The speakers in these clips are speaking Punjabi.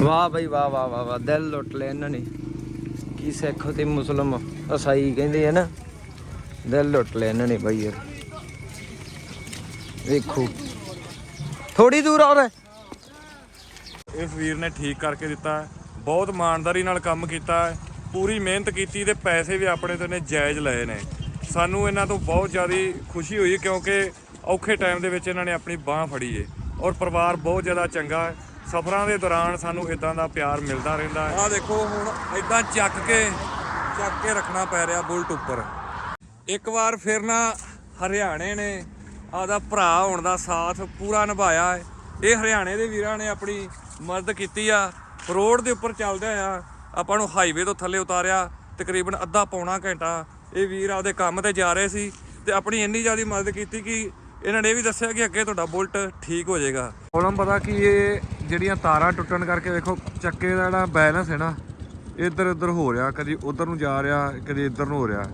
ਵਾਹ ਬਈ, ਵਾਹ ਵਾਹ ਵਾਹ ਵਾਹ, ਦਿਲ ਲੁੱਟ ਲਿਆ ਇਹਨਾਂ ਨੇ। ਕੀ ਸਿੱਖ ਤੇ ਮੁਸਲਮ ਅਸਾਈ ਕਹਿੰਦੇ ਆ ਨਾ। ਦਿਲ ਲੁੱਟ ਲਿਆ ਇਹਨਾਂ ਨੇ ਬਈ ਯਾਰ ਵੇਖੋ। ਥੋੜੀ ਦੂਰ ਔਰ ਇਸ ਵੀਰ ਨੇ ਠੀਕ ਕਰਕੇ ਦਿੱਤਾ। ਬਹੁਤ ਇਮਾਨਦਾਰੀ ਨਾਲ ਕੰਮ ਕੀਤਾ। ਪੂਰੀ ਮਿਹਨਤ ਕੀਤੀ ਤੇ ਪੈਸੇ ਵੀ ਆਪਣੇ ਤੋਂ ਨੇ ਜਾਇਜ਼ ਲਏ ਨੇ। ਸਾਨੂੰ ਇਹਨਾਂ ਤੋਂ ਬਹੁਤ ਜ਼ਿਆਦਾ ਖੁਸ਼ੀ ਹੋਈ ਕਿਉਂਕਿ ਔਖੇ ਟਾਈਮ ਦੇ ਵਿੱਚ ਇਹਨਾਂ ਨੇ ਆਪਣੀ ਬਾਹ ਫੜੀ ਏ। ਔਰ ਪਰਿਵਾਰ ਬਹੁਤ ਜ਼ਿਆਦਾ ਚੰਗਾ ਹੈ ਸਫ਼ਰਾਂ ਦੇ ਦੌਰਾਨ ਸਾਨੂੰ ਇਦਾਂ ਦਾ ਪਿਆਰ ਮਿਲਦਾ ਰਹਿੰਦਾ ਹੈ। ਆਹ ਦੇਖੋ ਹੁਣ ਇਦਾਂ ਚੱਕ ਕੇ ਚੱਕ ਕੇ ਰੱਖਣਾ ਪੈ ਰਿਹਾ ਬੁਲਟ ਉੱਪਰ। ਇੱਕ ਵਾਰ ਫਿਰ ਨਾ ਹਰਿਆਣੇ ਨੇ ਆਦਾ ਭਰਾ ਹੋਣ ਦਾ ਸਾਥ ਪੂਰਾ ਨਿਭਾਇਆ ਹੈ। ਇਹ ਹਰਿਆਣੇ ਦੇ ਵੀਰਾਂ ਨੇ ਆਪਣੀ ਮਦਦ ਕੀਤੀ ਆ। ਰੋਡ ਦੇ ਉੱਪਰ ਚੱਲਦੇ ਆ ਆਪਾਂ ਨੂੰ ਹਾਈਵੇ ਤੋਂ ਥੱਲੇ ਉਤਾਰਿਆ ਤਕਰੀਬਨ ਅੱਧਾ ਪੌਣਾ ਘੰਟਾ ਇਹ ਵੀਰ ਆਪਦੇ ਕੰਮ ਤੇ ਜਾ ਰਹੇ ਸੀ ਤੇ ਆਪਣੀ ਇੰਨੀ ਜ਼ਿਆਦਾ ਮਦਦ ਕੀਤੀ ਕਿ ਇਹਨਾਂ ਨੇ ਇਹ ਵੀ ਦੱਸਿਆ ਕਿ ਅੱਗੇ ਤੁਹਾਡਾ ਬੁਲਟ ਠੀਕ ਹੋ ਜਾਏਗਾ। ਪ੍ਰੋਬਲਮ ਪਤਾ ਕੀ ਇਹ ਜਿਹੜੀਆਂ ਤਾਰਾਂ ਟੁੱਟਣ ਕਰਕੇ ਵੇਖੋ, ਚੱਕੇ ਦਾ ਜਿਹੜਾ ਬੈਲੈਂਸ ਹੈ ਨਾ, ਇੱਧਰ ਉੱਧਰ ਹੋ ਰਿਹਾ, ਕਦੀ ਉਧਰ ਨੂੰ ਜਾ ਰਿਹਾ, ਕਦੀ ਇੱਧਰ ਨੂੰ ਹੋ ਰਿਹਾ।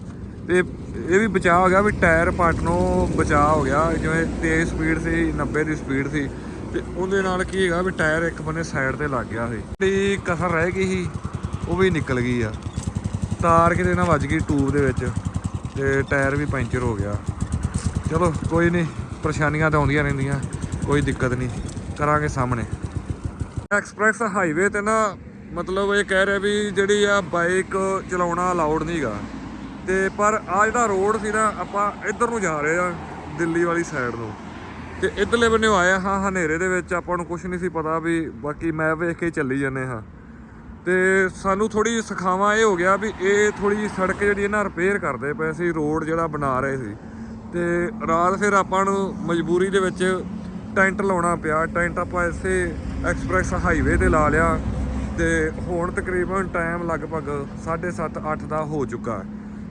ਤੇ ਇਹ ਵੀ ਬਚਾਅ ਹੋ ਗਿਆ ਵੀ ਟਾਇਰ ਪੱਟ ਨੂੰ ਬਚਾਅ ਹੋ ਗਿਆ, ਜਿਵੇਂ ਤੇਜ਼ ਸਪੀਡ ਸੀ 90 ਦੀ ਸਪੀਡ ਸੀ, ਤੇ ਉਹਦੇ ਨਾਲ ਕੀ ਹੈਗਾ ਵੀ ਟਾਇਰ ਇੱਕ ਬੰਨੇ ਸਾਈਡ ਤੇ ਲੱਗ ਗਿਆ ਸੀ। ਜਿਹੜੀ ਕਸਰ ਰਹਿ ਗਈ ਸੀ, ਉਹ ਵੀ ਨਿਕਲ ਗਈ ਆ। ਤਾਰ ਕਿਤੇ ਨਾ ਵੱਜ ਗਈ ਟੂਬ ਦੇ ਵਿੱਚ, ਤੇ ਟਾਇਰ ਵੀ ਪੈਂਚਰ ਹੋ ਗਿਆ। ਚਲੋ, ਕੋਈ ਨਹੀਂ, ਪਰੇਸ਼ਾਨੀਆਂ ਤਾਂ ਆਉਂਦੀਆਂ ਰਹਿੰਦੀਆਂ, ਕੋਈ ਦਿੱਕਤ ਨਹੀਂ। ਕਰਾਂਗੇ ਸਾਹਮਣੇ। ਐਕਸਪ੍ਰੈਸ ਹਾਈਵੇ ਤੇ ਨਾ ਮਤਲਬ ਇਹ ਕਹਿ ਰਿਹਾ ਵੀ ਜਿਹੜੀ ਆ ਬਾਈਕ ਚਲਾਉਣਾ ਅਲਾਉਡ ਨਹੀਂਗਾ ਤੇ ਪਰ ਆ ਜਿਹੜਾ ਰੋਡ ਸੀ ਨਾ, ਆਪਾਂ ਇੱਧਰ ਨੂੰ ਜਾ ਰਹੇ ਆ, ਦਿੱਲੀ ਵਾਲੀ ਸਾਈਡ ਨੂੰ। ਤੇ ਇੱਧਰਲੇ ਬੰਨੇ ਆਇਆ, ਹਾਂ, ਹਨੇਰੇ ਦੇ ਵਿੱਚ ਆਪਾਂ ਨੂੰ ਕੁਝ ਨਹੀਂ ਸੀ ਪਤਾ ਵੀ ਬਾਕੀ ਮੈਂ ਵੇਖ ਕੇ ਚੱਲੀ ਜਾਂਦੇ ਹਾਂ। ਤੇ ਸਾਨੂੰ ਥੋੜੀ ਸਿਖਾਵਾ ਇਹ ਹੋ ਗਿਆ ਵੀ ਇਹ ਥੋੜੀ ਸੜਕ ਜਿਹੜੀ ਇਹਨਾਂ ਰਿਪੇਅਰ ਕਰਦੇ ਪਏ ਸੀ ਰੋਡ ਜਿਹੜਾ ਬਣਾ ਰਹੇ ਸੀ। ਤੇ ਰਾਤ ਫਿਰ ਆਪਾਂ ਨੂੰ ਮਜਬੂਰੀ ਦੇ ਵਿੱਚ ਟੈਂਟ ਲਾਉਣਾ ਪਿਆ, ਟੈਂਟ ਆਪਾਂ ਇਸੇ ਐਕਸਪ੍ਰੈਸ ਹਾਈਵੇ ਤੇ ਲਾ ਲਿਆ ਤੇ ਹੁਣ ਤਕਰੀਬਨ ਟਾਈਮ ਲਗਭਗ 7:30 8 ਦਾ ਹੋ ਚੁੱਕਾ ਹੈ।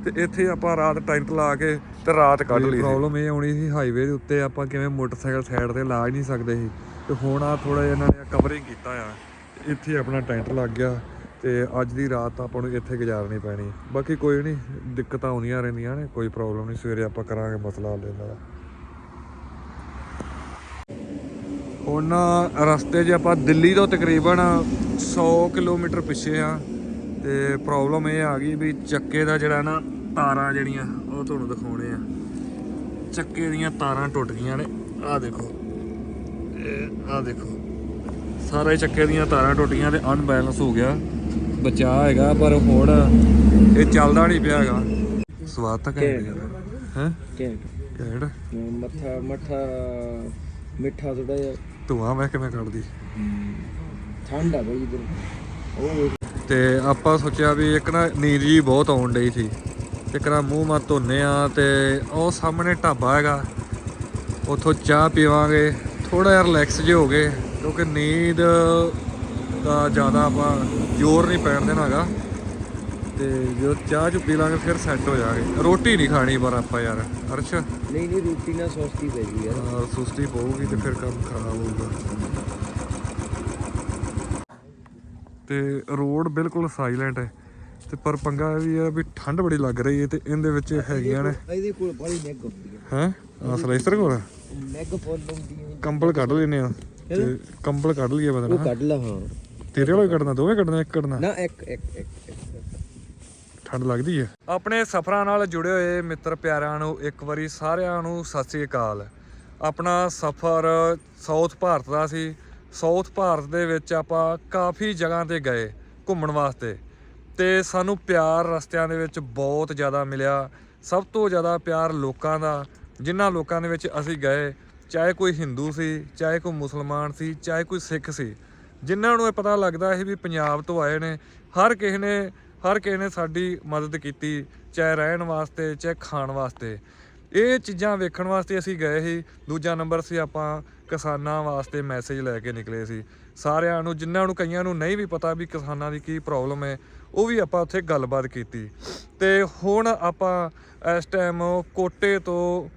ਤੇ ਇੱਥੇ ਆਪਾਂ ਰਾਤ ਟੈਂਟ ਲਾ ਕੇ ਤੇ ਰਾਤ ਕੱਢ ਲਈ ਪ੍ਰੋਬਲਮ ਇਹ ਆਉਣੀ ਸੀ ਹਾਈਵੇ ਦੇ ਉੱਤੇ ਆਪਾਂ ਕਿਵੇਂ ਮੋਟਰਸਾਈਕਲ ਸਾਈਡ ਤੇ ਲਾ ਹੀ ਨਹੀਂ ਸਕਦੇ ਸੀ। ਤੇ ਹੁਣ ਆ ਥੋੜਾ ਜਿਹਾ ਇਹਨਾਂ ਨੇ ਕਵਰਿੰਗ ਕੀਤਾ ਆ। ਇੱਥੇ ਆਪਣਾ ਟੈਂਟ ਲੱਗ ਗਿਆ ਤੇ ਅੱਜ ਦੀ ਰਾਤ ਆਪਾਂ ਨੂੰ ਇੱਥੇ ਗੁਜ਼ਾਰਨੀ ਪੈਣੀ। ਬਾਕੀ ਕੋਈ ਨਹੀਂ, ਦਿੱਕਤਾਂ ਆਉਂਦੀਆਂ ਰਹਿੰਦੀਆਂ ਨੇ, ਕੋਈ ਪ੍ਰੋਬਲਮ ਨਹੀਂ। ਸਵੇਰੇ ਆਪਾਂ ਕਰਾਂਗੇ ਮਸਲਾ ਹੱਲ ਇਹਨਾਂ ਦਾ ਹੁਣ ਰਸਤੇ 'ਚ ਆਪਾਂ ਦਿੱਲੀ ਤੋਂ ਤਕਰੀਬਨ 100 ਕਿਲੋਮੀਟਰ ਪਿੱਛੇ ਆ ਤੇ ਪ੍ਰੋਬਲਮ ਇਹ ਆ ਗਈ ਵੀ ਚੱਕੇ ਦਾ ਜਿਹੜਾ ਨਾ ਤਾਰਾਂ ਜਿਹੜੀਆਂ ਉਹ ਤੁਹਾਨੂੰ ਦਿਖਾਉਣੇ ਆ। ਚੱਕੇ ਦੀਆਂ ਤਾਰਾਂ ਟੁੱਟ ਗਈਆਂ ਨੇ। ਆਹ ਦੇਖੋ। ਆਹ ਦੇਖੋ। ਸਾਰੇ ਚੱਕੇ ਦੀਆਂ ਤਾਰਾਂ ਟੁੱਟੀਆਂ ਤੇ ਅਨਬੈਲੈਂਸ ਹੋ ਗਿਆ। ਬਚਾ ਹੈਗਾ ਪਰ ਹੁਣ ਇਹ ਚੱਲਦਾ ਨਹੀਂ ਪਿਆ ਹੈਗਾ। ਸਵਾਦ ਤਾਂ ਘੈਂਟ ਹੈ? ਘੈਂਟ। ਘੈਂਟ? ਮੱਥਾ ਮੱਠਾ ਮਿੱਠਾ ਥੋੜਾ ਜਿਹਾ। ਧੂਆਂ ਮੈਂ ਕਿਵੇਂ ਕੱਢਦੀ? ਠੰਡ ਆ ਬਈ ਇਧਰ। ਉਹ ਤੇ ਆਪਾਂ ਸੋਚਿਆ ਵੀ ਇੱਕ ਨਾ ਨੀਂਦ ਜੀ ਬਹੁਤ ਆਉਣ ਡਈ ਸੀ। ਇੱਕ ਨਾ ਮੂੰਹ ਮਾ ਧੋਨੇ ਆ ਤੇ ਉਹ ਸਾਹਮਣੇ ਢਾਬਾ ਹੈਗਾ। ਉੱਥੋਂ ਚਾਹ ਪੀਵਾਂਗੇ। ਥੋੜਾ ਜਿਹਾ ਰਿਲੈਕਸ ਜੇ ਹੋ ਗਏ ਕਿਉਂਕਿ ਨੀਂਦ ਦਾ ਜ਼ਿਆਦਾ ਆਪਾਂ ਜ਼ੋਰ ਨਹੀਂ ਪੈਣ ਦੇਣਾ ਹੈਗਾ। ਤੇ ਜਦੋਂ ਚਾਹ ਚੁ ਪੀ ਲਾਂਗੇ ਫਿਰ ਸੈੱਟ ਹੋ ਜਾਾਂਗੇ ਰੋਟੀ ਨਹੀਂ ਖਾਣੀ ਪਰ ਆਪਾਂ ਯਾਰ ਅਰਸ਼? ਨਹੀਂ ਨਹੀਂ ਰੋਟੀ ਨਾਲ ਸੌਸਤੀ ਪੈ ਗਈ ਯਾਰ। ਸੁਸਤੀ ਪਊਗੀ ਤੇ ਫਿਰ ਕੰਮ ਖਰਾਬ ਹੋਊਗਾ। ਤੇ ਰੋਡ ਬਿਲਕੁਲ ਸਾਇਲੈਂਟ ਹੈ। ਤੇ ਪਰ ਪੰਗਾ ਵੀ ਹੈ ਵੀ ਠੰਡ ਬੜੀ ਲੱਗ ਰਹੀ ਹੈ ਤੇ ਇਹਦੇ ਵਿੱਚ ਹੈਗੀਆਂ ਨੇ। ਇਹਦੇ ਕੋਲ ਬੜੀ ਨੈਗ ਹੁੰਦੀ ਹੈ। ਹੈ? ਆ ਸਲਾਈਸਰ ਕੋਲ? ਨੈਗ ਫੁੱਲ ਹੁੰਦੀ ਹੈ। ਕੰਬਲ ਕੱਢ ਲੈਨੇ ਆ। ਤੇ ਕੰਬਲ ਕੱਢ ਲਈਏ ਉਹ ਬਦਨਾ ਕੱਢ ਲਾ ਹਾਂ। ਤੇਰੇ ਵਾਲਾ ਹੀ ਕੱਢਣਾ ਦੋਵੇਂ ਕੱਢਣਾ ਇੱਕ ਕੱਢਣਾ? ਨਾ ਇੱਕ ਇੱਕ ਇੱਕ। ਠੰਡ ਲੱਗਦੀ ਹੈ। ਆਪਣੇ ਸਫ਼ਰਾਂ ਨਾਲ ਜੁੜੇ ਹੋਏ ਮਿੱਤਰ ਪਿਆਰਿਆਂ ਨੂੰ ਇੱਕ ਵਾਰੀ ਸਾਰਿਆਂ ਨੂੰ ਸਤਿ ਸ੍ਰੀ ਅਕਾਲ। ਆਪਣਾ ਸਫ਼ਰ ਸਾਊਥ ਭਾਰਤ ਦਾ ਸੀ। ਸਾਊਥ ਭਾਰਤ ਦੇ ਵਿੱਚ ਆਪਾਂ ਕਾਫੀ ਜਗ੍ਹਾ ਤੇ ਗਏ ਘੁੰਮਣ ਵਾਸਤੇ। ਤੇ ਸਾਨੂੰ ਪਿਆਰ ਰਸਤਿਆਂ ਦੇ ਵਿੱਚ ਬਹੁਤ ਜ਼ਿਆਦਾ ਮਿਲਿਆ। ਸਭ ਤੋਂ ਜ਼ਿਆਦਾ ਪਿਆਰ ਲੋਕਾਂ ਦਾ, ਜਿਨ੍ਹਾਂ ਲੋਕਾਂ ਦੇ ਵਿੱਚ ਅਸੀਂ ਗਏ, ਚਾਹੇ ਕੋਈ ਹਿੰਦੂ ਸੀ, ਚਾਹੇ ਕੋਈ ਮੁਸਲਮਾਨ ਸੀ, ਚਾਹੇ ਕੋਈ ਸਿੱਖ ਸੀ। ਜਿਨ੍ਹਾਂ ਨੂੰ ਇਹ ਪਤਾ ਲੱਗਦਾ ਸੀ ਵੀ ਪੰਜਾਬ ਤੋਂ ਆਏ ਨੇ, ਹਰ ਕਿਸੇ ਨੇ ਹਰ ਕਿਸੇ ਨੇ ਸਾਡੀ ਮਦਦ ਕੀਤੀ, ਚਾਹੇ ਰਹਿਣ ਵਾਸਤੇ, ਚਾਹੇ ਖਾਣ ਵਾਸਤੇ। ਇਹ ਚੀਜ਼ਾਂ ਵੇਖਣ ਵਾਸਤੇ ਅਸੀਂ ਗਏ ਸੀ। ਦੂਜਾ ਨੰਬਰ ਸੀ ਆਪਾਂ ਕਿਸਾਨਾਂ ਵਾਸਤੇ ਮੈਸੇਜ ਲੈ ਕੇ ਨਿਕਲੇ ਸੀ। ਸਾਰਿਆਂ ਨੂੰ, ਜਿਨ੍ਹਾਂ ਨੂੰ, ਕਈਆਂ ਨੂੰ ਨਹੀਂ ਵੀ ਪਤਾ ਵੀ ਕਿਸਾਨਾਂ ਦੀ ਕੀ ਪ੍ਰੋਬਲਮ ਹੈ, ਉਹ ਵੀ ਆਪਾਂ ਉੱਥੇ ਗੱਲਬਾਤ ਕੀਤੀ। ਤੇ ਹੁਣ ਆਪਾਂ ਇਸ ਟਾਈਮ ਕੋਟੇ ਤੋਂ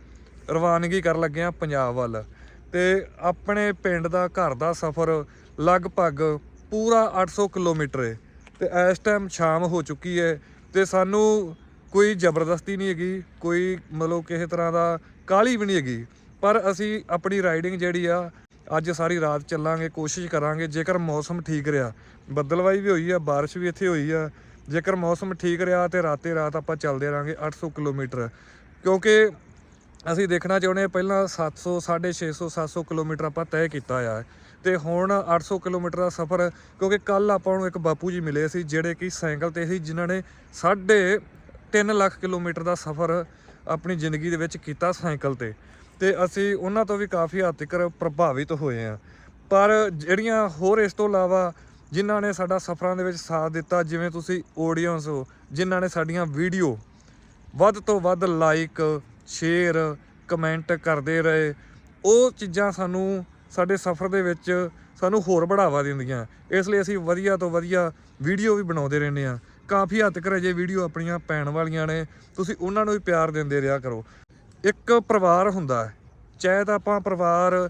ਰਵਾਨਗੀ ਕਰਨ ਲੱਗੇ ਆ ਪੰਜਾਬ ਵੱਲ। ਤੇ ਆਪਣੇ ਪਿੰਡ ਦਾ ਘਰ ਦਾ ਸਫ਼ਰ ਲਗਭਗ ਪੂਰਾ 800 ਕਿਲੋਮੀਟਰ ਹੈ। ਤੇ ਇਸ ਟਾਈਮ ਸ਼ਾਮ ਹੋ ਚੁੱਕੀ ਹੈ ਤੇ ਸਾਨੂੰ ਕੋਈ ਜ਼ਬਰਦਸਤੀ ਨਹੀਂ ਹੈਗੀ, ਕੋਈ ਮਤਲਬ ਕਿਸੇ ਤਰ੍ਹਾਂ ਦਾ ਕਾਲੀ ਵੀ ਨਹੀਂ ਹੈਗੀ। ਪਰ ਅਸੀਂ ਆਪਣੀ ਰਾਈਡਿੰਗ ਜਿਹੜੀ ਆ, ਅੱਜ ਸਾਰੀ ਰਾਤ ਚੱਲਾਂਗੇ, ਕੋਸ਼ਿਸ਼ ਕਰਾਂਗੇ, ਜੇਕਰ ਮੌਸਮ ਠੀਕ ਰਿਹਾ। ਬੱਦਲਵਾਈ ਵੀ ਹੋਈ ਆ, ਬਾਰਿਸ਼ ਵੀ ਇੱਥੇ ਹੋਈ ਆ। ਜੇਕਰ ਮੌਸਮ ਠੀਕ ਰਿਹਾ ਤੇ ਰਾਤੇ ਰਾਤ ਆਪਾਂ ਚੱਲਦੇ ਰਾਂਗੇ 800 ਕਿਲੋਮੀਟਰ। ਕਿਉਂਕਿ ਅਸੀਂ ਦੇਖਣਾ ਚਾਹੁੰਦੇ ਹਾਂ, ਪਹਿਲਾਂ 700 650 700 ਕਿਲੋਮੀਟਰ ਆਪਾਂ ਤੈਅ ਕੀਤਾ ਆ। ਤੇ ਹੁਣ 800 ਕਿਲੋਮੀਟਰ ਦਾ ਸਫ਼ਰ, ਕਿਉਂਕਿ ਕੱਲ ਆਪਾਂ ਨੂੰ ਇੱਕ ਬਾਪੂ ਜੀ ਮਿਲੇ ਸੀ, ਜਿਹੜੇ ਕਿ ਸਾਈਕਲ ਤੇ ਸੀ, ਜਿਨ੍ਹਾਂ ਨੇ ਸਾਢੇ 3 ਲੱਖ ਕਿਲੋਮੀਟਰ ਦਾ ਸਫ਼ਰ ਆਪਣੀ ਜ਼ਿੰਦਗੀ ਦੇ ਵਿੱਚ ਕੀਤਾ ਸਾਈਕਲ ਤੇ। ਤੇ ਅਸੀਂ ਉਹਨਾਂ ਤੋਂ ਵੀ ਕਾਫੀ ਹੱਦ ਤੱਕ ਪ੍ਰਭਾਵਿਤ ਹੋਏ ਆ ਪਰ ਜਿਹੜੀਆਂ ਹੋਰ ਇਸ ਤੋਂ ਇਲਾਵਾ ਜਿਨ੍ਹਾਂ ਨੇ ਸਾਡਾ ਸਫ਼ਰਾਂ ਦੇ ਵਿੱਚ ਸਾਥ ਦਿੱਤਾ, ਜਿਵੇਂ ਤੁਸੀਂ ਆਡੀਅנס ਹੋ, ਜਿਨ੍ਹਾਂ ਨੇ ਸਾਡੀਆਂ ਵੀਡੀਓ ਵੱਧ ਤੋਂ ਵੱਧ ਲਾਈਕ ਸ਼ੇਅਰ ਕਮੈਂਟ ਕਰਦੇ ਰਹੇ, ਉਹ ਚੀਜ਼ਾਂ ਸਾਨੂੰ ਸਾਡੇ ਸਫ਼ਰ ਦੇ ਵਿੱਚ ਸਾਨੂੰ ਹੋਰ ਬੜਾਵਾ ਦਿੰਦੀਆਂ। ਇਸ ਲਈ ਅਸੀਂ ਵਧੀਆ ਤੋਂ ਵਧੀਆ ਵੀਡੀਓ ਵੀ ਬਣਾਉਂਦੇ ਰਹਿੰਦੇ ਆ ਕਾਫੀ ਹੱਦ ਤੱਕ ਅਜੇ ਵੀਡੀਓ ਆਪਣੀਆਂ ਪੈਣ ਵਾਲੀਆਂ ਨੇ, ਤੁਸੀਂ ਉਹਨਾਂ ਨੂੰ ਵੀ ਪਿਆਰ ਦਿੰਦੇ ਰਿਹਾ ਕਰੋ। ਇੱਕ ਪਰਿਵਾਰ ਹੁੰਦਾ ਚਾਹੇ ਤਾਂ ਆਪਾਂ ਪਰਿਵਾਰ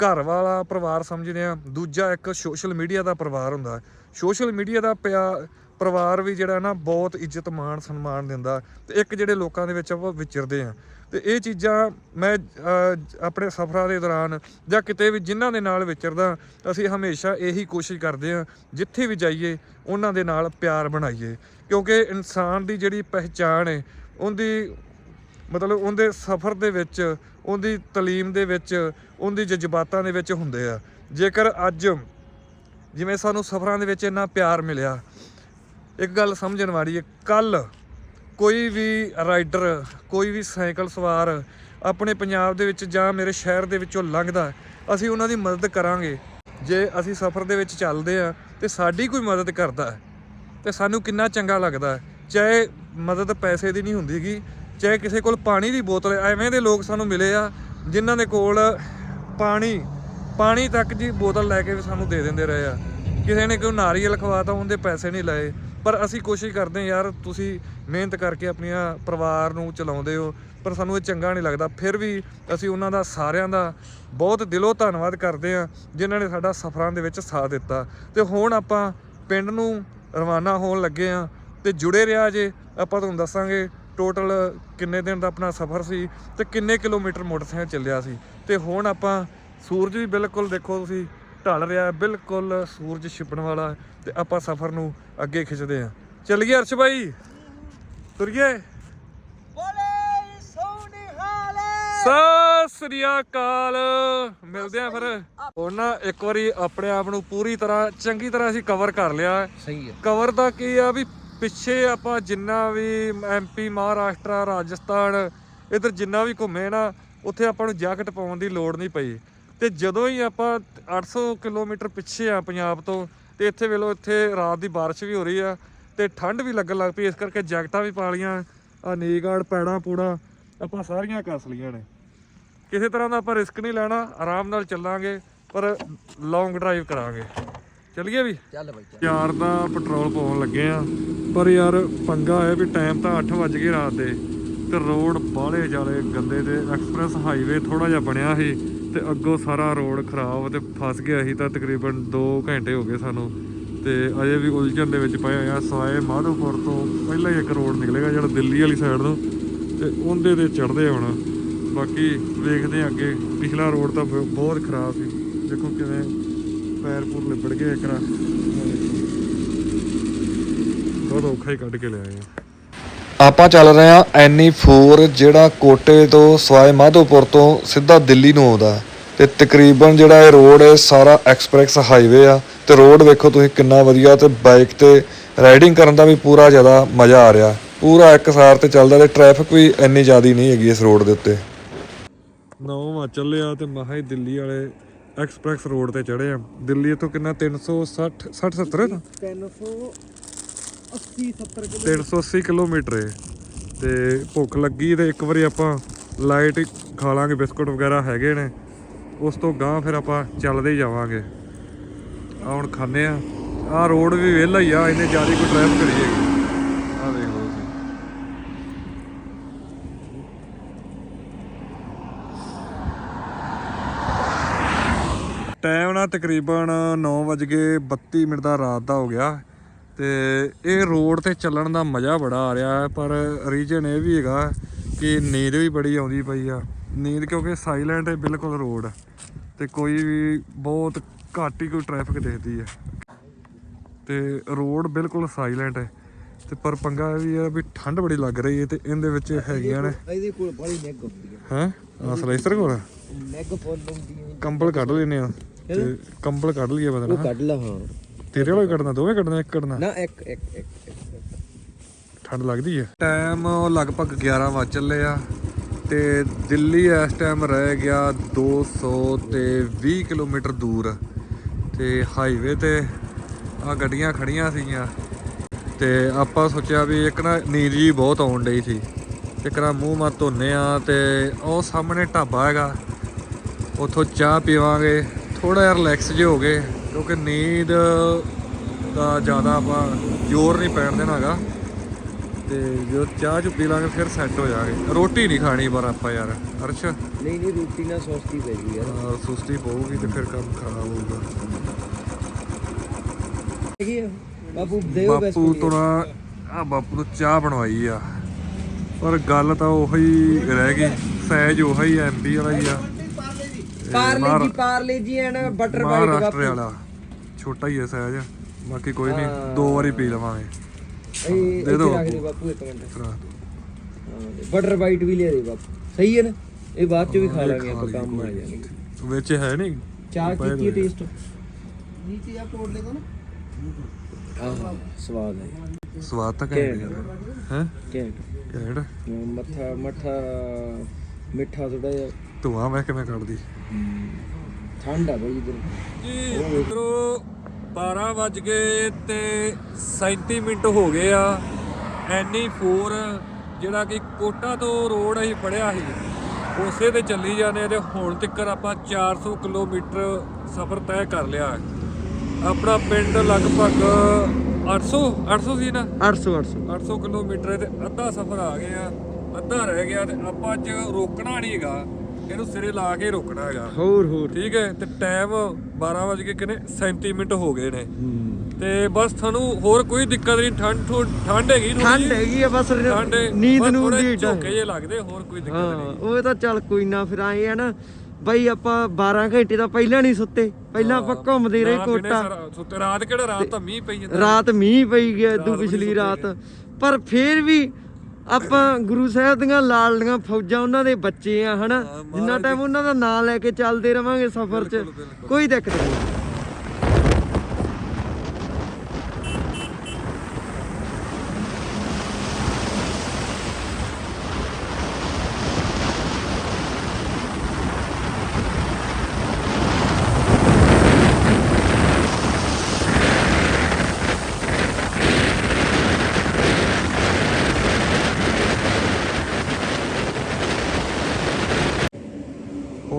ਘਰ ਵਾਲਾ ਪਰਿਵਾਰ ਸਮਝਦੇ ਆ ਦੂਜਾ ਇੱਕ ਸੋਸ਼ਲ ਮੀਡੀਆ ਦਾ ਪਰਿਵਾਰ ਹੁੰਦਾ ਸੋਸ਼ਲ ਮੀਡੀਆ ਦਾ ਪਿਆ- ਪਰਿਵਾਰ ਵੀ ਜਿਹੜਾ ਨਾ ਬਹੁਤ ਇੱਜ਼ਤ ਮਾਣ ਸਨਮਾਨ ਦਿੰਦਾ ਤੇ ਇੱਕ ਜਿਹੜੇ ਲੋਕਾਂ ਦੇ ਵਿੱਚ ਆਪਾਂ ਵਿਚਰਦੇ ਆ ਤੇ ਇਹ ਚੀਜ਼ਾਂ ਮੈਂ ਆਪਣੇ ਸਫ਼ਰਾਂ ਦੇ ਦੌਰਾਨ ਜਾਂ ਕਿਤੇ ਵੀ ਜਿਨ੍ਹਾਂ ਦੇ ਨਾਲ ਵਿਚਰਦਾ, ਅਸੀਂ ਹਮੇਸ਼ਾ ਇਹੀ ਕੋਸ਼ਿਸ਼ ਕਰਦੇ ਹਾਂ, ਜਿੱਥੇ ਵੀ ਜਾਈਏ, ਉਹਨਾਂ ਦੇ ਨਾਲ ਪਿਆਰ ਬਣਾਈਏ। ਕਿਉਂਕਿ ਇਨਸਾਨ ਦੀ ਜਿਹੜੀ ਪਹਿਚਾਣ ਹੈ, ਉਹਦੀ ਮਤਲਬ ਉਹਦੇ ਸਫ਼ਰ ਦੇ ਵਿੱਚ, ਉਹਦੀ ਤਾਲੀਮ ਦੇ ਵਿੱਚ, ਉਹਦੀ ਜਜ਼ਬਾਤਾਂ ਦੇ ਵਿੱਚ ਹੁੰਦੇ ਆ। ਜੇਕਰ ਅੱਜ ਜਿਵੇਂ ਸਾਨੂੰ ਸਫ਼ਰਾਂ ਦੇ ਵਿੱਚ ਇੰਨਾ ਪਿਆਰ ਮਿਲਿਆ, ਇੱਕ ਗੱਲ ਸਮਝਣ ਵਾਲੀ ਹੈ ਕੱਲ ਕੋਈ ਵੀ ਰਾਈਡਰ ਕੋਈ ਵੀ ਸਾਈਕਲ ਸਵਾਰ ਆਪਣੇ ਪੰਜਾਬ ਦੇ ਵਿੱਚ ਜਾਂ ਮੇਰੇ ਸ਼ਹਿਰ ਦੇ ਵਿੱਚੋਂ ਲੰਘਦਾ, ਅਸੀਂ ਉਹਨਾਂ ਦੀ ਮਦਦ ਕਰਾਂਗੇ। ਜੇ ਅਸੀਂ ਸਫ਼ਰ ਦੇ ਵਿੱਚ ਚੱਲਦੇ ਆ ਤੇ ਸਾਡੀ ਕੋਈ ਮਦਦ ਕਰਦਾ ਹੈ, ਤੇ ਸਾਨੂੰ ਕਿੰਨਾ ਚੰਗਾ ਲੱਗਦਾ ਚਾਹੇ ਮਦਦ ਪੈਸੇ ਦੀ ਨਹੀਂ ਹੁੰਦੀਗੀ ਚਾਹੇ ਕਿਸੇ ਕੋਲ ਪਾਣੀ ਦੀ ਬੋਤਲ ਐਵੇਂ ਦੇ ਲੋਕ ਸਾਨੂੰ ਮਿਲੇ ਆ, ਜਿਨ੍ਹਾਂ ਦੇ ਕੋਲ ਪਾਣੀ ਪਾਣੀ ਤੱਕ ਦੀ ਬੋਤਲ ਲੈ ਕੇ ਵੀ ਸਾਨੂੰ ਦੇ ਦਿੰਦੇ ਰਹੇ ਆ। ਕਿਸੇ ਨੇ ਕੋਈ ਨਾਰੀਅਲ ਖਵਾਤਾ, ਉਹਦੇ ਪੈਸੇ ਨਹੀਂ ਲਏ। ਪਰ ਅਸੀਂ ਕੋਸ਼ਿਸ਼ ਕਰਦੇ ਹਾਂ ਯਾਰ, ਤੁਸੀਂ ਮਿਹਨਤ ਕਰਕੇ ਆਪਣੀਆਂ ਪਰਿਵਾਰ ਨੂੰ ਚਲਾਉਂਦੇ ਹੋ, ਪਰ ਸਾਨੂੰ ਇਹ ਚੰਗਾ ਨਹੀਂ ਲੱਗਦਾ। ਫਿਰ ਵੀ ਅਸੀਂ ਉਹਨਾਂ ਦਾ, ਸਾਰਿਆਂ ਦਾ ਬਹੁਤ ਦਿਲੋਂ ਧੰਨਵਾਦ ਕਰਦੇ ਹਾਂ, ਜਿਨ੍ਹਾਂ ਨੇ ਸਾਡਾ ਸਫ਼ਰਾਂ ਦੇ ਵਿੱਚ ਸਾਥ ਦਿੱਤਾ। ਤੇ ਹੁਣ ਆਪਾਂ ਪਿੰਡ ਨੂੰ ਰਵਾਨਾ ਹੋਣ ਲੱਗੇ ਆ ਤੇ ਜੁੜੇ ਰਿਹਾ ਜੇ, ਆਪਾਂ ਤੁਹਾਨੂੰ ਦੱਸਾਂਗੇ ਟੋਟਲ ਕਿੰਨੇ ਦਿਨ ਦਾ ਆਪਣਾ ਸਫ਼ਰ ਸੀ ਤੇ ਕਿੰਨੇ ਕਿਲੋਮੀਟਰ ਮੋਟਰਸਾਈਕਲ ਚੱਲਿਆ ਸੀ। ਤੇ ਹੁਣ ਆਪਾਂ ਸੂਰਜ ਵੀ ਬਿਲਕੁਲ ਦੇਖੋ ਤੁਸੀਂ ਢਲ ਰਿਹਾ ਹੈ, ਬਿਲਕੁਲ ਸੂਰਜ ਛਿਪਣ ਵਾਲਾ ਤੇ ਆਪਾਂ ਸਫ਼ਰ ਨੂੰ ਅੱਗੇ ਖਿੱਚਦੇ ਆ ਚੱਲੀਏ ਅਰਸ਼ ਭਾਈ ਤੁਰੀਏ? ਸਤਿ ਸ੍ਰੀ ਅਕਾਲ। ਮਿਲਦੇ ਆ ਫਿਰ। ਹੁਣ ਨਾ ਇੱਕ ਵਾਰੀ ਆਪਣੇ ਆਪ ਨੂੰ ਪੂਰੀ ਤਰ੍ਹਾਂ ਚੰਗੀ ਤਰ੍ਹਾਂ ਅਸੀਂ ਕਵਰ ਕਰ ਲਿਆ ਸਹੀ ਹੈ। ਕਵਰ ਦਾ ਕੀ ਆ ਵੀ ਪਿੱਛੇ ਆਪਾਂ ਜਿੰਨਾ ਵੀ ਐਮਪੀ ਮਹਾਰਾਸ਼ਟਰ ਰਾਜਸਥਾਨ ਇਧਰ ਜਿੰਨਾ ਵੀ ਘੁੰਮੇ ਨਾ ਉੱਥੇ ਆਪਾਂ ਨੂੰ ਜੈਕਟ ਪਾਉਣ ਦੀ ਲੋੜ ਨਹੀਂ ਪਈ। ਤੇ ਜਦੋਂ ਹੀ ਆਪਾਂ 800 ਕਿਲੋਮੀਟਰ ਪਿੱਛੇ ਆ ਪੰਜਾਬ ਤੋਂ ਤੇ ਇੱਥੇ ਵੇਲੋ ਇੱਥੇ ਰਾਤ ਦੀ ਬਾਰਿਸ਼ ਵੀ ਹੋ ਰਹੀ ਆ ਤੇ ਠੰਡ ਵੀ ਲੱਗਣ ਲੱਗ ਪਈ ਇਸ ਕਰਕੇ ਜੈਕਟਾਂ ਵੀ ਪਾ ਲੀਆਂ ਆ ਨੀਗਾਰਡ ਪੈੜਾਂ ਪੂੜਾ ਆਪਾਂ ਸਾਰੀਆਂ ਕੱਸ ਲੀਆਂ ਨੇ। ਕਿਸੇ ਤਰ੍ਹਾਂ ਦਾ ਆਪਾਂ ਰਿਸਕ ਨਹੀਂ ਲੈਣਾ ਆਰਾਮ ਨਾਲ ਚੱਲਾਂਗੇ ਪਰ ਲੌਂਗ ਡਰਾਈਵ ਕਰਾਂਗੇ। ਚੱਲੀਏ ਵੀ? ਚੱਲ ਬਾਈ ਯਾਰ ਦਾ ਪੈਟਰੋਲ ਪਾਉਣ ਲੱਗੇ ਆ ਪਰ ਯਾਰ ਪੰਗਾ ਹੈ ਵੀ ਟਾਈਮ ਤਾਂ 8 ਵੱਜ ਗਏ ਰਾਤ ਦੇ ਤੇ ਰੋਡ ਬਾਹਲੇ ਜਾਲੇ ਗੰਦੇ ਤੇ ਐਕਸਪ੍ਰੈਸ ਹਾਈਵੇ ਥੋੜਾ ਜਿਹਾ ਬਣਿਆ ਸੀ। ਤੇ ਅੱਗੋਂ ਸਾਰਾ ਰੋਡ ਖਰਾਬ ਤੇ ਫਸ ਗਿਆ ਸੀ ਤਾਂ ਤਕਰੀਬਨ 2 ਘੰਟੇ ਹੋ ਗਏ ਸਾਨੂੰ। ਤੇ ਅਜੇ ਵੀ ਉਲਝਣ ਦੇ ਵਿੱਚ ਪਏ ਹੋਏ ਆ। ਸਵਾਏ ਮਾਧੋਪੁਰ ਤੋਂ ਪਹਿਲਾਂ ਹੀ ਇੱਕ ਰੋਡ ਨਿਕਲੇਗਾ ਜਿਹੜਾ ਦਿੱਲੀ ਵਾਲੀ ਸਾਈਡ ਨੂੰ ਤੇ ਉਹਦੇ ਤੇ ਚੜਦੇ ਹੁਣ। ਬਾਕੀ ਵੇਖਦੇ ਆ ਅੱਗੇ। ਪਿਛਲਾ ਰੋਡ ਤਾਂ ਬ- ਬਹੁਤ ਖਰਾਬ ਸੀ। ਦੇਖੋ ਕਿਵੇਂ ਪੈਰ ਪੂਰ ਲਿਬੜ ਗਏ ਇੱਕ ਬਹੁਤ ਔਖਾ ਹੀ ਕੱਢ ਕੇ ਲਿਆਏ ਆ। ਆਪਾਂ ਚੱਲ ਰਹੇ ਹਾਂ ਐਨੀ4 ਜਿਹੜਾ ਕੋਟੇ ਤੋਂ ਸਵਾਈ ਮਾਧੋਪੁਰ ਤੋਂ ਸਿੱਧਾ ਦਿੱਲੀ ਨੂੰ ਆਉਂਦਾ। ਤੇ ਤਕਰੀਬਨ ਜਿਹੜਾ ਇਹ ਰੋਡ ਹੈ ਸਾਰਾ ਐਕਸਪ੍ਰੈਸ ਹਾਈਵੇ ਆ। ਤੇ ਰੋਡ ਵੇਖੋ ਤੁਸੀਂ ਕਿੰਨਾ ਵਧੀਆ ਤੇ ਬਾਈਕ ਤੇ ਰਾਈਡਿੰਗ ਕਰਨ ਦਾ ਵੀ ਪੂਰਾ ਜ਼ਿਆਦਾ ਮਜ਼ਾ ਆ ਰਿਹਾ। ਪੂਰਾ ਇੱਕਸਾਰ ਤੇ ਚੱਲਦਾ ਤੇ ਟ੍ਰੈਫਿਕ ਵੀ ਇੰਨੀ ਜ਼ਿਆਦੀ ਨਹੀਂ ਹੈਗੀ ਇਸ ਰੋਡ ਦੇ ਉੱਤੇ। ਨੌਵਾਂ ਚੱਲਿਆ ਤੇ ਮਹਾ ਹੀ ਦਿੱਲੀ ਵਾਲੇ ਐਕਸਪ੍ਰੈਸ ਰੋਡ ਤੇ ਚੜੇ ਆ। ਦਿੱਲੀ ਇੱਥੋਂ ਕਿੰਨਾ? 360 60 70 380 70 380 ਕਿਲੋਮੀਟਰ ਹੈ ਤੇ ਭੁੱਖ ਲੱਗੀ ਤੇ ਇੱਕ ਵਾਰੀ ਆਪਾਂ ਲਾਈਟ ਖਾ ਲਾਂਗੇ, ਬਿਸਕੁਟ ਵਗੈਰਾ ਹੈਗੇ ਨੇ। ਉਸ ਤੋਂ ਗਾਂ ਫਿਰ ਆਪਾਂ ਚੱਲਦੇ ਹੀ ਜਾਵਾਂਗੇ। ਆ ਹੁਣ ਖਾਣੇ ਆ। ਆ ਰੋਡ ਵੀ ਵਿਹਲਾ ਹੀ ਆ ਇਹਨੇ ਜ਼ਿਆਦਾ ਕੋਈ ਟ੍ਰੈਫਿਕ ਨਹੀਂ ਹੈਗੀ। ਆ ਦੇਖ ਲਓ ਤੁਸੀਂ। ਟਾਈਮ ਨਾ ਤਕਰੀਬਨ 9:32 ਮਿੰਟ ਦਾ ਰਾਤ ਦਾ ਹੋ ਗਿਆ। ਤੇ ਇਹ ਰੋਡ ਤੇ ਚੱਲਣ ਦਾ ਮਜ਼ਾ ਬੜਾ ਆ ਰਿਹਾ ਹੈ ਪਰ ਰੀਜਨ ਇਹ ਵੀ ਹੈਗਾ ਕਿ ਨੀਂਦ ਵੀ ਬੜੀ ਆਉਂਦੀ ਪਈ ਆ। ਨੀਂਦ ਕਿਉਂਕਿ ਸਾਇਲੈਂਟ ਹੈ ਬਿਲਕੁਲ ਰੋਡ ਤੇ ਕੋਈ ਵੀ ਬਹੁਤ ਘੱਟ ਹੀ ਕੋਈ ਟ੍ਰੈਫਿਕ ਦਿਖਦੀ ਹੈ। ਤੇ ਰੋਡ ਬਿਲਕੁਲ ਸਾਇਲੈਂਟ ਹੈ ਤੇ ਪਰ ਪੰਗਾ ਇਹ ਵੀ ਹੈ ਵੀ ਠੰਡ ਬੜੀ ਲੱਗ ਰਹੀ ਹੈ ਤੇ ਇਹਦੇ ਵਿੱਚ ਹੈਗੀਆਂ ਨੇ। ਇਹਦੇ ਕੋਲ ਬੜੀ ਨੈਗ ਹੁੰਦੀ ਹੈ। ਹੈ? ਆ ਸਲਾਈਸਰ ਕੋਲ? ਨੈਗ ਫੁੱਲ ਹੁੰਦੀ ਹੈ। ਕੰਬਲ ਕੱਢ ਲੈਨੇ ਆ। ਤੇ ਕੰਬਲ ਕੱਢ ਲਈਏ ਉਹ ਬਦਨਾ ਕੱਢ ਲਾ ਹਾਂ। ਤੇਰੇ ਵਾਲਾ ਕੱਢਣਾ ਦੋਵੇਂ ਕੱਢਣਾ ਇੱਕ ਕੱਢਣਾ। ਨਾ ਇੱਕ ਇੱਕ ਇੱਕ। ਠੰਡ ਲੱਗਦੀ ਹੈ ਟਾਈਮ ਲਗਭਗ 11 ਵਜ ਚੱਲੇ ਆ ਤੇ ਦਿੱਲੀ ਇਸ ਟਾਈਮ ਰਹਿ ਗਿਆ 200 ਤੇ 20 ਕਿਲੋਮੀਟਰ ਦੂਰ। ਤੇ ਹਾਈਵੇ ਤੇ ਆ ਗੱਡੀਆਂ ਖੜੀਆਂ ਸੀਗੀਆਂ। ਤੇ ਆਪਾਂ ਸੋਚਿਆ ਵੀ ਇੱਕ ਨਾ ਨੀਂਦ ਜੀ ਬਹੁਤ ਆਉਣ ਡਈ ਸੀ। ਇੱਕ ਨਾ ਮੂੰਹ ਮਾ ਧੋਨੇ ਆ ਤੇ ਉਹ ਸਾਹਮਣੇ ਢਾਬਾ ਹੈਗਾ। ਉੱਥੋਂ ਚਾਹ ਪੀਵਾਂਗੇ। ਥੋੜਾ ਜਿਹਾ ਰਿਲੈਕਸ ਜੇ ਹੋ ਗਏ। ਕਿਉਂਕਿ ਨੀਂਦ ਦਾ ਜ਼ਿਆਦਾ ਆਪਾਂ ਜ਼ੋਰ ਨਹੀਂ ਪੈਣ ਦੇਣਾ ਹੈਗਾ। ਤੇ ਜਦੋਂ ਚਾਹ ਚੁ ਪੀ ਲਾਂਗੇ ਫਿਰ ਸੈੱਟ ਹੋ ਜਾਾਂਗੇ ਰੋਟੀ ਨਹੀਂ ਖਾਣੀ ਪਰ ਆਪਾਂ ਯਾਰ ਅਰਸ਼? ਨਹੀਂ ਨਹੀਂ ਰੋਟੀ ਨਾਲ ਸੌਸਤੀ ਪੈ ਗਈ ਯਾਰ। ਸੁਸਤੀ ਪਊਗੀ ਤੇ ਫਿਰ ਕੰਮ ਖਰਾਬ ਹੋਊਗਾ। ਬਾਬੂ ਦੇਓ ਬਾਪੂ ਤੋਂ ਨਾ ਆ ਬਾਪੂ ਤੋਂ ਚਾਹ ਬਣਵਾਈ ਆ। ਪਰ ਗੱਲ ਤਾਂ ਉਹੀ ਰਹਿ ਗਈ। ਸਹਿਜ ਉਹੀ ਐਮਪੀ ਵਾਲਾ ਹੀ ਆ। ਪਾਰਲੇ ਜੀ ਪਾਰਲੇ ਜੀ ਐਂਡ ਬਟਰ ਵਾਈਟ ਮਹਾਰਾਸ਼ਟਰ ਵਾਲਾ। ਛੋਟਾ ਹੀ ਹੈ ਸਹਿਜ। ਬਾਕੀ ਕੋਈ ਨਹੀਂ ਦੋ ਵਾਰੀ ਪੀ ਲਵਾਂਗੇ। ਇਹ ਦੇ ਦਿਓ ਇੱਥੇ ਰੱਖ ਦੇ ਬਾਪੂ। ਇੱਕ ਮਿੰਟ। ਭਰਾ। ਬਟਰ ਵਾਈਟ ਵੀ ਲਿਆ ਦੇ ਬਾਪੂ। ਸਹੀ ਹੈ ਨਾ? ਇਹ ਬਾਅਦ ਚ ਵੀ ਖਾ ਲਾਂਗੇ ਆਪਾਂ ਕੰਮ ਆ ਜਾਣਗੇ। ਵਿੱਚ ਹੈ ਨਹੀਂ ਚਾਹ ਕੀਤੀ ਹੈ। ਟੇਸਟ ਨੀਚੇ ਆ ਕੋਡ ਲੈ ਦੋ ਨਾ ਆਹ ਸਵਾਦ ਹੈ। ਸਵਾਦ ਤਾਂ ਯਾਰ ਹੈ ਘੈਂਟ। ਘੈਂਟ। ਮੱਥਾ ਮੱਠਾ ਮਿੱਠਾ ਥੋੜਾ ਜਿਹਾ ਧੂਆਂ ਮੈਂ ਕਿਵੇਂ ਕੱਢਦੀ? ਠੰਡ ਆ ਬਈ ਇਧਰ। ਜੀ ਮਿੱਤਰੋ 12 ਵੱਜ ਗਏ ਤੇ 37 ਮਿੰਟ ਹੋ ਗਏ ਆ। ਐਨੀ 4 ਜਿਹੜਾ ਕਿ ਕੋਟਾ ਤੋਂ ਰੋਡ ਅਸੀਂ ਫੜਿਆ ਸੀ ਉਸੇ ਤੇ ਚੱਲੀ ਜਾਂਦੇ ਆ ਤੇ ਹੁਣ ਤੱਕ ਆਪਾਂ 400 ਕਿਲੋਮੀਟਰ ਸਫ਼ਰ ਤੈਅ ਕਰ ਲਿਆ। ਆਪਣਾ ਪਿੰਡ ਲਗਭਗ 800 800 ਸੀ ਨਾ? 800 800 800 ਕਿਲੋਮੀਟਰ ਤੇ ਅੱਧਾ ਸਫ਼ਰ ਆ ਗਏ ਆ ਅੱਧਾ ਰਹਿ ਗਿਆ ਤੇ ਆਪਾਂ ਅੱਜ ਰੋਕਣਾ ਨਹੀਂ ਹੈਗਾ। ਇਹਨੂੰ ਸਿਰੇ ਲਾ ਕੇ ਰੋਕਣਾ ਹੈਗਾ। ਹੋਰ ਹੋਰ। ਠੀਕ ਹੈ ਤੇ ਟਾਈਮ 12 ਵਜੇ ਕੇ ਕਿਨੇ? 37 ਮਿੰਟ ਹੋ ਗਏ ਨੇ। ਤੇ ਬਸ ਤੁਹਾਨੂੰ ਹੋਰ ਕੋਈ ਦਿੱਕਤ ਨਹੀਂ ਠੰਡ ਠੰਡ ਹੈਗੀ ਠੰਡ। ਹੈਗੀ ਆ ਬਸ ਨੀਂਦ ਨੂੰ ਦੀ ਝੋਕੇ ਜੇ ਲੱਗਦੇ ਹੋਰ ਕੋਈ ਦਿੱਕਤ ਨਹੀਂ। ਉਹ ਤਾਂ ਚੱਲ ਕੋਈ ਨਾ ਫਿਰ ਆਏ ਆ ਨਾ ਬਈ ਆਪਾਂ 12 ਘੰਟੇ ਤਾਂ ਪਹਿਲਾਂ ਨਹੀਂ ਸੁੱਤੇ ਪਹਿਲਾਂ ਆਪਾਂ ਘੁੰਮਦੇ ਰਹੇ ਕੋਟਾ। ਸੁੱਤੇ ਰਾਤ ਕਿਹੜਾ ਰਾਤ ਤਾਂ ਮੀਂਹ ਪਈ ਜਾਂਦਾ। ਰਾਤ ਮੀਂਹ ਪਈ ਗਿਆ ਇਦੋਂ ਪਿਛਲੀ ਰਾਤ। ਪਰ ਫੇਰ ਵੀ ਆਪਾਂ ਗੁਰੂ ਸਾਹਿਬ ਦੀਆਂ ਲਾਲੜੀਆਂ ਫੌਜਾਂ ਉਹਨਾਂ ਦੇ ਬੱਚੇ ਆ ਹਨਾ? ਜਿੰਨਾ ਟਾਈਮ ਉਹਨਾਂ ਦਾ ਨਾਂ ਲੈ ਕੇ ਚੱਲਦੇ ਰਵਾਂਗੇ ਸਫ਼ਰ 'ਚ ਕੋਈ ਦਿੱਕਤ ਨਹੀਂ।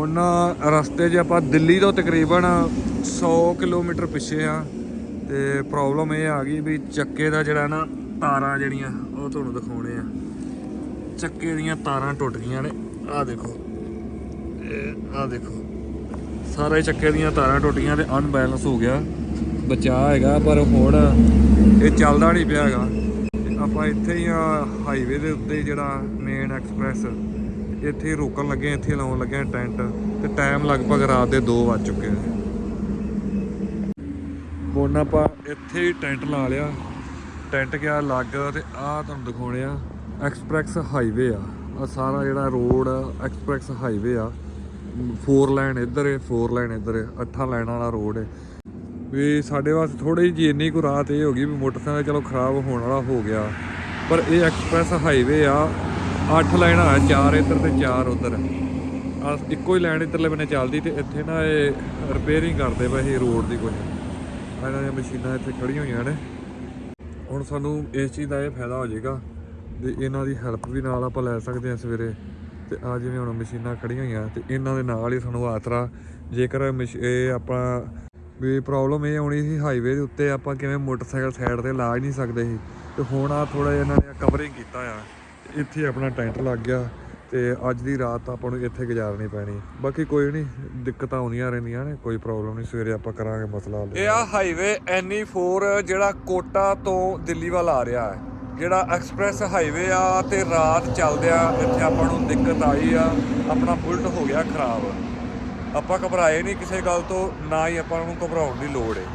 ਹੁਣ ਰਸਤੇ 'ਚ ਆਪਾਂ ਦਿੱਲੀ ਤੋਂ ਤਕਰੀਬਨ 100 ਕਿਲੋਮੀਟਰ ਪਿੱਛੇ ਆ ਤੇ ਪ੍ਰੋਬਲਮ ਇਹ ਆ ਗਈ ਵੀ ਚੱਕੇ ਦਾ ਜਿਹੜਾ ਨਾ ਤਾਰਾਂ ਜਿਹੜੀਆਂ, ਉਹ ਤੁਹਾਨੂੰ ਦਿਖਾਉਣੇ ਆ। ਚੱਕੇ ਦੀਆਂ ਤਾਰਾਂ ਟੁੱਟ ਗਈਆਂ ਨੇ। ਆਹ ਦੇਖੋ। ਇਹ ਆਹ ਦੇਖੋ। ਸਾਰੇ ਚੱਕੇ ਦੀਆਂ ਤਾਰਾਂ ਟੁੱਟੀਆਂ ਤੇ ਅਨਬੈਲੈਂਸ ਹੋ ਗਿਆ। ਬਚਾ ਹੈਗਾ, ਪਰ ਹੁਣ ਇਹ ਚੱਲਦਾ ਨਹੀਂ ਪਿਆ ਹੈਗਾ। ਤੇ ਆਪਾਂ ਇੱਥੇ ਹੀ ਆ ਹਾਈਵੇ ਦੇ ਉੱਤੇ ਜਿਹੜਾ ਮੇਨ ਐਕਸਪ੍ਰੈਸ ਇੱਥੇ ਰੋਕਣ ਲੱਗੇ ਇੱਥੇ ਲਾਉਣ ਲੱਗੇ ਟੈਂਟ, ਤੇ ਟਾਈਮ ਲਗਭਗ ਰਾਤ ਦੇ 2 ਵੱਜ ਚੁੱਕੇ ਆ ਹੁਣ ਆਪਾਂ ਇੱਥੇ ਹੀ ਟੈਂਟ ਲਾ ਲਿਆ। ਟੈਂਟ ਗਿਆ ਲੱਗ ਤੇ ਆਹ ਤੁਹਾਨੂੰ ਦਿਖਾਉਣੇ ਆ। ਐਕਸਪ੍ਰੈਸ ਹਾਈਵੇ ਆ। ਆ ਸਾਰਾ ਜਿਹੜਾ ਰੋਡ ਐਕਸਪ੍ਰੈਸ ਹਾਈਵੇ ਆ। ਫੋਰ ਲਾਈਨ ਇੱਧਰ ਹੈ 4 ਲਾਈਨ ਇੱਧਰ ਹੈ 8 ਲਾਈਨਾਂ ਵਾਲਾ ਰੋਡ ਹੈ ਵੀ ਸਾਡੇ ਵਾਸਤੇ ਥੋੜੀ ਜਿਹੀ ਇੰਨੀ ਕੁ ਰਾਤ ਇਹ ਹੋ ਗਈ ਵੀ ਮੋਟਰਸਾਈਕਲ ਚਲੋ ਖਰਾਬ ਹੋਣ ਵਾਲਾ ਹੋ ਗਿਆ। ਪਰ ਇਹ ਐਕਸਪ੍ਰੈਸ ਹਾਈਵੇ ਆ ਅੱਠ ਲਾਈਨਾਂ ਆ, ਚਾਰ ਇੱਧਰ ਤੇ ਚਾਰ ਉੱਧਰ। ਆ ਇੱਕੋ ਹੀ ਲਾਈਨ ਇੱਧਰਲੇ ਬੰਨੇ ਚੱਲਦੀ ਤੇ ਇੱਥੇ ਨਾ ਇਹ ਰਿਪੇਅਰਿੰਗ ਕਰਦੇ ਪਏ ਇਹ ਰੋਡ ਦੀ ਕੋਈ। ਇਹਨਾਂ ਦੀਆਂ ਮਸ਼ੀਨਾਂ ਇੱਥੇ ਖੜੀਆਂ ਹੋਈਆਂ ਨੇ। ਹੁਣ ਸਾਨੂੰ ਇਸ ਚੀਜ਼ ਦਾ ਇਹ ਫਾਇਦਾ ਹੋ ਜਾਏਗਾ ਵੀ ਇਹਨਾਂ ਦੀ ਹੈਲਪ ਵੀ ਨਾਲ ਆਪਾਂ ਲੈ ਸਕਦੇ ਹਾਂ ਸਵੇਰੇ। ਤੇ ਆ ਜਿਵੇਂ ਹੁਣ ਮਸ਼ੀਨਾਂ ਖੜੀਆਂ ਹੋਈਆਂ ਤੇ ਇਹਨਾਂ ਦੇ ਨਾਲ ਹੀ ਸਾਨੂੰ ਆਸਰਾ ਜੇਕਰ ਮਸ਼- ਇਹ ਆਪਾਂ ਵੀ ਪ੍ਰੋਬਲਮ ਇਹ ਆਉਣੀ ਸੀ ਹਾਈਵੇ ਦੇ ਉੱਤੇ ਆਪਾਂ ਕਿਵੇਂ ਮੋਟਰਸਾਈਕਲ ਸਾਈਡ ਤੇ ਲਾ ਹੀ ਨਹੀਂ ਸਕਦੇ ਸੀ। ਤੇ ਹੁਣ ਆ ਥੋੜਾ ਜਿਹਾ ਇਹਨਾਂ ਨੇ ਕਵਰਿੰਗ ਕੀਤਾ ਆ। ਇੱਥੇ ਆਪਣਾ ਟੈਂਟ ਲੱਗ ਗਿਆ ਤੇ ਅੱਜ ਦੀ ਰਾਤ ਆਪਾਂ ਨੂੰ ਇੱਥੇ ਗੁਜ਼ਾਰਨੀ ਪੈਣੀ। ਬਾਕੀ ਕੋਈ ਨਹੀਂ, ਦਿੱਕਤਾਂ ਆਉਂਦੀਆਂ ਰਹਿੰਦੀਆਂ ਨੇ, ਕੋਈ ਪ੍ਰੋਬਲਮ ਨਹੀਂ, ਸਵੇਰੇ ਆਪਾਂ ਕਰਾਂਗੇ ਮਸਲਾ ਹੱਲ। ਇਹ ਆ ਹਾਈਵੇ NE4 ਜਿਹੜਾ ਕੋਟਾ ਤੋਂ ਦਿੱਲੀ ਵੱਲ ਆ ਰਿਹਾ ਹੈ। ਜਿਹੜਾ ਐਕਸਪ੍ਰੈਸ ਹਾਈਵੇ ਆ ਤੇ ਰਾਤ ਚੱਲਦਿਆਂ ਇੱਥੇ ਆਪਾਂ ਨੂੰ ਦਿੱਕਤ ਆਈ ਆ, ਆਪਣਾ ਬੁਲਟ ਹੋ ਗਿਆ ਖਰਾਬ। ਆਪਾਂ ਘਬਰਾਏ ਨਹੀਂ ਕਿਸੇ ਗੱਲ ਤੋਂ, ਨਾ ਹੀ ਆਪਾਂ ਨੂੰ ਘਬਰਾਉਣ ਦੀ ਲੋੜ ਹੈ